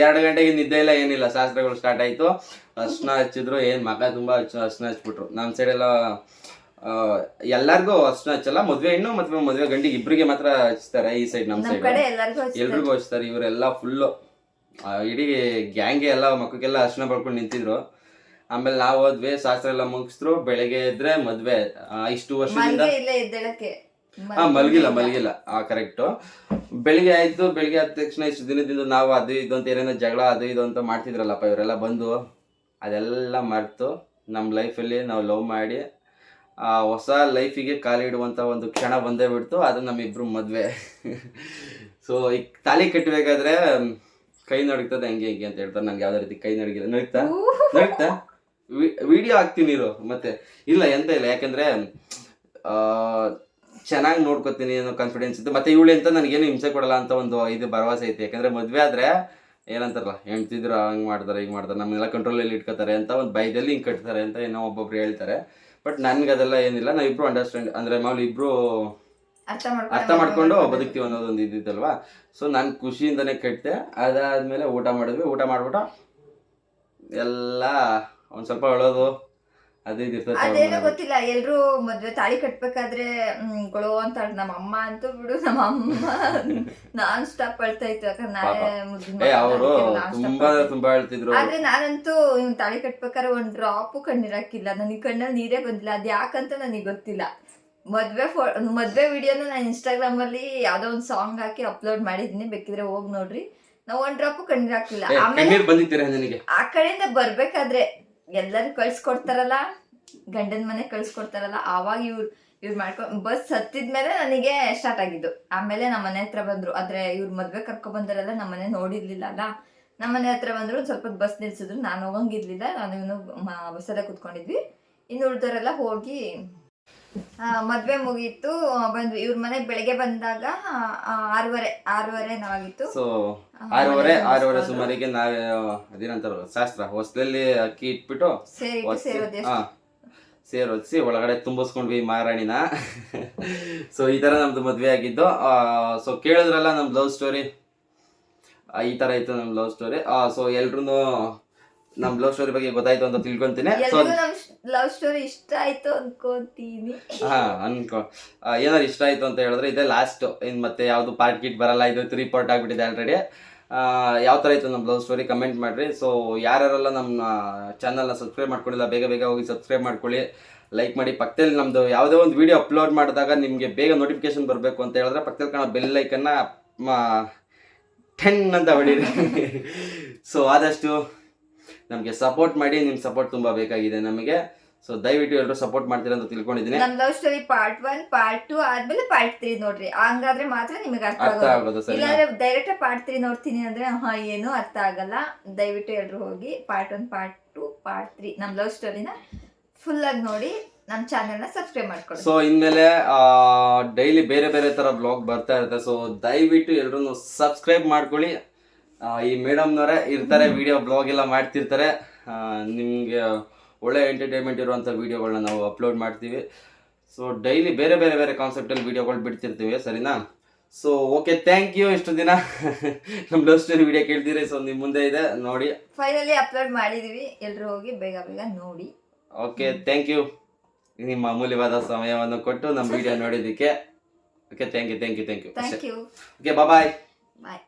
ಎರಡ್ ಗಂಟೆಗೆ ನಿದ್ದೆ ಇಲ್ಲ ಏನಿಲ್ಲ ಶಾಸ್ತ್ರಗಳು ಸ್ಟಾರ್ಟ್ ಆಯ್ತು. ಅರ್ಶನ ಹಚ್ಚಿದ್ರು ಏನ್ ಮಗ ತುಂಬಾ ಅರ್ಶನ ಹಚ್ಬಿಟ್ರು. ನಮ್ಮ ಸೈಡ್ ಎಲ್ಲ ಎಲ್ಲಾರ್ಗು ಅರ್ಶನ ಹಚ್ಚಲ್ಲ ಮದ್ವೆ ಹೆಣ್ಣು ಮತ್ತೆ ಮದ್ವೆ ಗಂಡಿಗೆ ಇಬ್ರಿಗೆ ಮಾತ್ರ ಹಚ್ತಾರೆ ಈ ಸೈಡ್ ನಮ್ಮ ನಮ್ ಸೈಡ್. ಎಲ್ರಿಗೂ ಹಚ್ತಾರೆ ಇವರೆಲ್ಲ ಫುಲ್ ಇಡೀ ಗ್ಯಾಂಗೆ ಎಲ್ಲ ಮಕ್ಕಳಿಗೆಲ್ಲ ಅರ್ಶನ ಬಳ್ಕೊಂಡು ನಿಂತಿದ್ರು. ಆಮೇಲೆ ನಾವು ಹೋದ್ವಿ ಶಾಸ್ತ್ರ ಎಲ್ಲ ಮುಗಿಸ್ರು ಬೆಳಗ್ಗೆ ಎದ್ರೆ ಮದ್ವೆ ಆ, ಇಷ್ಟು ವರ್ಷದಿಂದ. ಮಲ್ಗೆ ಇಲ್ಲೇ ಎದ್ದೇಳಕ್ಕೆ. ಹಾ ಮಲಗಿಲ್ಲ ಮಲಗಿಲ್ಲ. ಆ ಕರೆಕ್ಟ್ ಬೆಳಿಗ್ಗೆ ಆಯ್ತು ಬೆಳಿಗ್ಗೆ ಆದ ತಕ್ಷಣ ಇಷ್ಟು ದಿನದಿಂದ ನಾವು ಅದು ಇದು ಅಂತ ಏನೇನೋ ಜಗಳ ಅದು ಇದು ಅಂತ ಮಾಡ್ತಿದ್ರಲ್ಲಪ್ಪ ಇವರೆಲ್ಲ ಬಂದು ಅದೆಲ್ಲ ಮರೆತು ನಮ್ಮ ಲೈಫಲ್ಲಿ ನಾವು ಲವ್ ಮಾಡಿ ಆ ಹೊಸ ಲೈಫಿಗೆ ಕಾಲಿಡುವಂಥ ಒಂದು ಕ್ಷಣ ಬಂದೇ ಬಿಡ್ತು ಅದು ನಮ್ಮಿಬ್ರು ಮದುವೆ. ಸೊ ಈ ತಾಲಿ ಕಟ್ಟಬೇಕಾದ್ರೆ ಕೈ ನಡುಗ್ತದೆ ಹಂಗೆ ಹಿಂಗೆ ಅಂತ ಹೇಳ್ತಾರೆ. ನಂಗೆ ಯಾವ್ದೇ ರೀತಿ ಕೈ ನಡಗಿಲ್ಲ. ನಡುಗ್ತಾ? ನಡುಗ್ತಾ? ವಿಡಿಯೋ ಹಾಕ್ತೀನಿ ಇರು ಮತ್ತೆ ಇಲ್ಲ ಎಂತ ಇಲ್ಲ ಯಾಕಂದ್ರೆ ಆ ಚೆನ್ನಾಗಿ ನೋಡ್ಕೋತೀನಿ ಅನ್ನೋ ಕಾನ್ಫಿಡೆನ್ಸ್ ಇತ್ತು ಮತ್ತೆ ಇವಳು ಅಂತ ನನಗೇನು ಹಿಂಸೆ ಕೊಡಲ್ಲ ಅಂತ ಒಂದು ಇದು ಭರವಸೆ ಐತೆ ಯಾಕಂದ್ರೆ ಮದುವೆ ಆದ್ರೆ ಏನಂತಾರಲ್ಲ ಹೆಣ್ತಿದ್ರು ಹಂಗ್ ಮಾಡ್ತಾರೆ ಹಿಂಗೆ ಮಾಡ್ತಾರೆ ನಮ್ಮನ್ನೆಲ್ಲ ಕಂಟ್ರೋಲಲ್ಲಿ ಇಟ್ಕೋತಾರೆ ಅಂತ ಒಂದು ಭಯದಲ್ಲಿ ಹಿಂಗೆ ಕಟ್ತಾರೆ ಅಂತ ಏನೋ ಒಬ್ಬೊಬ್ರು ಹೇಳ್ತಾರೆ. ಬಟ್ ನನ್ಗೆ ಅದೆಲ್ಲ ಏನಿಲ್ಲ ನಾವಿಬ್ರು ಅಂಡರ್ಸ್ಟ್ಯಾಂಡ್ ಅಂದ್ರೆ ಮಾಮೂಲಿ ಇಬ್ರು ಅರ್ಥ ಮಾಡ್ಕೊಂಡು ಬದುಕ್ತಿವಿ ಅನ್ನೋದು ಅನ್ನೋದೊಂದು ಇದ್ದಿತ್ತಲ್ವಾ ಸೊ ನಾನು ಖುಷಿಯಿಂದನೇ ಕಟ್ಟಿದೆ ಅದಾದ್ಮೇಲೆ ಊಟ ಮಾಡಿದ್ವಿ ಊಟ ಮಾಡ್ಬಿಟ್ಟು ಎಲ್ಲ ಒಂದು ಸ್ವಲ್ಪ ಹೇಳೋದು ಅದೇ ಅದೇನೋ ಗೊತ್ತಿಲ್ಲ ಎಲ್ರು ಮದ್ವೆ ತಾಳಿ ಕಟ್ಬೇಕಾದ್ರೆ ಗೊಳೋ ಅಂತ ನಮ್ಮ ಅಮ್ಮ ಅಂತೂ ಬಿಡು ನಮ್ಮ ಅಮ್ಮ *laughs* ನಾನ್ ಸ್ಟಾಪ್ ಅಳ್ತಾ ಇತ್ತು. ಯಾಕಂದ್ರೆ ನಾನೇ ಮುದ್ದಿನ ಏ ಮಗ, ಅವರು ಅದಕ್ಕೆ non-stop ತುಂಬಾ ಅಳ್ತಿದ್ದೆ. ತುಂಬಾ ಹೇಳ್ತಿದ್ರು ಆದ್ರೆ ನಾನಂತೂ ಇವ್ ತಾಳಿ ಕಟ್ಬೇಕಾದ್ರೆ ಒಂದ್ ಡ್ರಾಪು ಕಣ್ಣೀರಾಕಿಲ್ಲ ನನಗೆ ಕಣ್ಣಲ್ಲಿ ನೀರೇ ಬಂದಿಲ್ಲ. ಅದ್ ಯಾಕಂತ ನನಗೆ ಗೊತ್ತಿಲ್ಲ. ಮದ್ವೆ ಫೋ ಮದ್ವೆ ವಿಡಿಯೋನ ನಾನು ಇನ್ಸ್ಟಾಗ್ರಾಮ್ ಅಲ್ಲಿ ಯಾವ್ದೋ ಒಂದ್ ಸಾಂಗ್ ಹಾಕಿ ಅಪ್ಲೋಡ್ ಮಾಡಿದೀನಿ. ಬೇಕಿದ್ರೆ ಹೋಗ್ ನೋಡ್ರಿ. ನಾವ್ ಒಂದ್ ಡ್ರಾಪ್ ಕಣ್ಣೀರ್ ಹಾಕಿಲ್ಲ. ಆಮೇಲೆ ಕಣ್ಣೀರ್ ಬಂದಿತ್ತೀರ ನನಗೆ? ಆ ಕಡೆಯಿಂದ ಬರ್ಬೇಕಾದ್ರೆ ಎಲ್ಲರೂ ಕಳ್ಸ್ಕೊಡ್ತಾರಲ್ಲ, ಗಂಡನ ಮನೆ ಕಳ್ಸ್ಕೊಡ್ತಾರಲ್ಲ, ಆವಾಗ ಇವ್ರು ಇವ್ರು ಮಾಡ್ಕೊ ಬಸ್ ಹತ್ತಿದ್ಮೇಲೆ ನನಗೆ ಸ್ಟಾರ್ಟ್ ಆಗಿದ್ದು. ಆಮೇಲೆ ನಮ್ಮ ಮನೆ ಹತ್ರ ಬಂದ್ರು. ಆದ್ರೆ ಇವ್ರು ಮದ್ವೆ ಕರ್ಕೊ ಬಂದರೆಲ್ಲ ನಮ್ಮ ಮನೆ ನೋಡಿರ್ಲಿಲ್ಲ ಅಲ್ಲ ನಮ್ಮ ಮನೆ ಹತ್ರ ಬಂದ್ರು ಸ್ವಲ್ಪ ಬಸ್ ನಿಲ್ಸಿದ್ರು. ನಾನು ಹೋಗಂಗಿರ್ಲಿಲ್ಲ ನಾನು ಬಸ್ಸಲ್ಲೇ ಕುತ್ಕೊಂಡಿದ್ವಿ. ಇನ್ನು ಉಳ್ದವರೆಲ್ಲ ಹೋಗಿ ಮದ್ವೆ ಮುಗೀತು ಬಂದ್ವಿ ಇವ್ರ ಮನೆ ಬೆಳಗ್ಗೆ ಬಂದಾಗ ಆರೂವರೆ ಆರೂವರೆ ನಾವಾಗಿತ್ತು. ಸೊ ಆರೂವರೆ ಆರೂವರೆ ಸುಮಾರಿಗೆ ನಾವ್ ಅದೇನಂತಾರ ಶಾಸ್ತ್ರ ಹೊಸದಲ್ಲಿ ಅಕ್ಕಿ ಇಟ್ಬಿಟ್ಟು ಸೇರಿ ಸೇರೋದು ಸೇರ್ ಹೊದಿಸಿ ಒಳಗಡೆ ತುಂಬಿಸ್ಕೊಂಡ್ವಿ ಮಹಾರಾಣಿನ. ಸೊ ಈ ತರ ನಮ್ದು ಮದ್ವೆ ಆಗಿದ್ದು. ಸೊ ಕೇಳಿದ್ರಲ್ಲ ನಮ್ ಲವ್ ಸ್ಟೋರಿ ಈ ತರ ಇತ್ತು ನಮ್ ಲವ್ ಸ್ಟೋರಿ ಸೊ ಎಲ್ರು ನಮ್ ಲವ್ ಸ್ಟೋರಿ ಬಗ್ಗೆ ಗೊತ್ತಾಯ್ತು ಅಂತ ತಿಳ್ಕೊಂತೀನಿ. ಸೊ ಲವ್ ಸ್ಟೋರಿ ಇಷ್ಟ ಆಯ್ತು ಅನ್ಕೊಂತೀನಿ. ಅನ್ಕೋ ಏನಾದ್ರು ಇಷ್ಟ ಆಯ್ತು ಅಂತ ಹೇಳಿದ್ರೆ ಇದೇ ಲಾಸ್ಟ್ ಇನ್ ಮತ್ತೆ ಯಾವ್ದು ಪಾರ್ಟ್ ಗಿಟ್ ಬರಲ್ಲ, ಇದು ತ್ರೀ ಪಾರ್ಟ್ ಆಗ್ಬಿಟ್ಟಿದೆ ಆಲ್ರೆಡಿ ಯಾವ ಥರ ಇತ್ತು ನಮ್ಮ ಲವ್ ಸ್ಟೋರಿ ಕಮೆಂಟ್ ಮಾಡ್ರಿ. ಸೊ ಯಾರ್ಯಾರೆಲ್ಲ ನಮ್ಮ ಚಾನಲ್ನ ಸಬ್ಸ್ಕ್ರೈಬ್ ಮಾಡ್ಕೊಂಡಿಲ್ಲ, ಬೇಗ ಬೇಗ ಹೋಗಿ ಸಬ್ಸ್ಕ್ರೈಬ್ ಮಾಡ್ಕೊಳ್ಳಿ. ಲೈಕ್ ಮಾಡಿ, ಪಕ್ಕದಲ್ಲಿ ನಮ್ಮದು ಯಾವುದೇ ಒಂದು ವಿಡಿಯೋ ಅಪ್ಲೋಡ್ ಮಾಡಿದಾಗ ನಿಮಗೆ ಬೇಗ ನೋಟಿಫಿಕೇಶನ್ ಬರಬೇಕು ಅಂತ ಹೇಳಿದ್ರೆ ಪಕ್ಕದಲ್ಲಿ ಕಾಣೋ ಬೆಲ್ ಲೈಕನ್ನ ಟೆನ್ ಅಂತ ಹೊಡೀರಿ. ಸೊ ಆದಷ್ಟು ನಮಗೆ ಸಪೋರ್ಟ್ ಮಾಡಿ ನಿಮ್ಮ ಸಪೋರ್ಟ್ ತುಂಬ ಬೇಕಾಗಿದೆ ನಮಗೆ. ಸೊ ದಯವಿಟ್ಟು ಎಲ್ಲರೂ ಸಪೋರ್ಟ್ ಮಾಡ್ತೀರಾ ಅಂತ ತಿಳ್ಕೊಂಡಿದ್ದೀನಿ. ನಮ್ಮ love story part one part two ಆದ್ಮೇಲೆ ಪಾರ್ಟ್ ತ್ರೀ ನೋಡ್ರಿ. ಹಂಗಾದ್ರೆ ಮಾತ್ರ ನಿಮಗೆ ಅರ್ಥ ಅರ್ಥ ಆಗೋದು ಆಗೋದು ಸರಿ ಇಲ್ಲಾಂದ್ರೆ ಡೈರೆಕ್ಟ್ ಪಾರ್ಟ್ ತ್ರೀ ನೋಡ್ತೀನಿ ಅಂದ್ರೆ ಹಾ ಏನು ಅರ್ಥ ಆಗಲ್ಲ. ದಯವಿಟ್ಟು ಎಲ್ಲರೂ ಹೋಗಿ part one part two part three ನಮ್ ಲವ್ ಸ್ಟೋರಿನ ಫುಲ್ ಆಗಿ ನೋಡಿ ನಮ್ಮ ಚಾನೆಲ್ನ ನ ಸಬ್ಸ್ಕ್ರೈಬ್ ಮಾಡ್ಕೊಳ್ಳಿ. ಸೊ ಇನ್ಮೇಲೆ ಡೈಲಿ ಬೇರೆ ಬೇರೆ ತರ ಬ್ಲಾಗ್ ಬರ್ತಾ ಇರುತ್ತೆ. ಸೊ ದಯವಿಟ್ಟು ಎಲ್ಲರೂ ಸಬ್ಸ್ಕ್ರೈಬ್ ಮಾಡ್ಕೊಳ್ಳಿ. ಆ, ಈ ಮೇಡಮ್ನವರೇ ಇರ್ತಾರೆ ವಿಡಿಯೋ ಬ್ಲಾಗ್ ಎಲ್ಲ ಮಾಡ್ತಿರ್ತಾರೆ. ನಿಮ್ಗೆ ಒಳ್ಳೆ ಎಂಟರ್ಟೈನ್ಮೆಂಟ್ ಇರುವಂಥ ವೀಡಿಯೋಗಳನ್ನ ನಾವು ಅಪ್ಲೋಡ್ ಮಾಡ್ತೀವಿ. ಸೊ ಡೈಲಿ ಬೇರೆ ಬೇರೆ ಬೇರೆ ಕಾನ್ಸೆಪ್ಟಲ್ಲಿ ವೀಡಿಯೋಗಳು ಬಿಡ್ತಿರ್ತೀವಿ ಸರಿನಾ? ಸೊ ಓಕೆ ಥ್ಯಾಂಕ್ ಯು ಇಷ್ಟು ದಿನ. ನಮ್ಮ ಲವ್ ಸ್ಟೋರಿ ವಿಡಿಯೋ ಕೇಳ್ತೀರಿ ಸೊ ನಿಮ್ಮ ಮುಂದೆ ಇದೆ ನೋಡಿ. ಫೈನಲಿ ಅಪ್ಲೋಡ್ ಮಾಡಿದೀವಿ ಎಲ್ಲರೂ ಹೋಗಿ ಬೇಗ ಬೇಗ ನೋಡಿ. ಓಕೆ ಥ್ಯಾಂಕ್ ಯು ನಿಮ್ಮ ಅಮೂಲ್ಯವಾದ ಸಮಯವನ್ನು ಕೊಟ್ಟು ನಮ್ಮ ವಿಡಿಯೋ ನೋಡಿದ್ದಕ್ಕೆ. Okay thank you thank you thank you thank you okay bye bye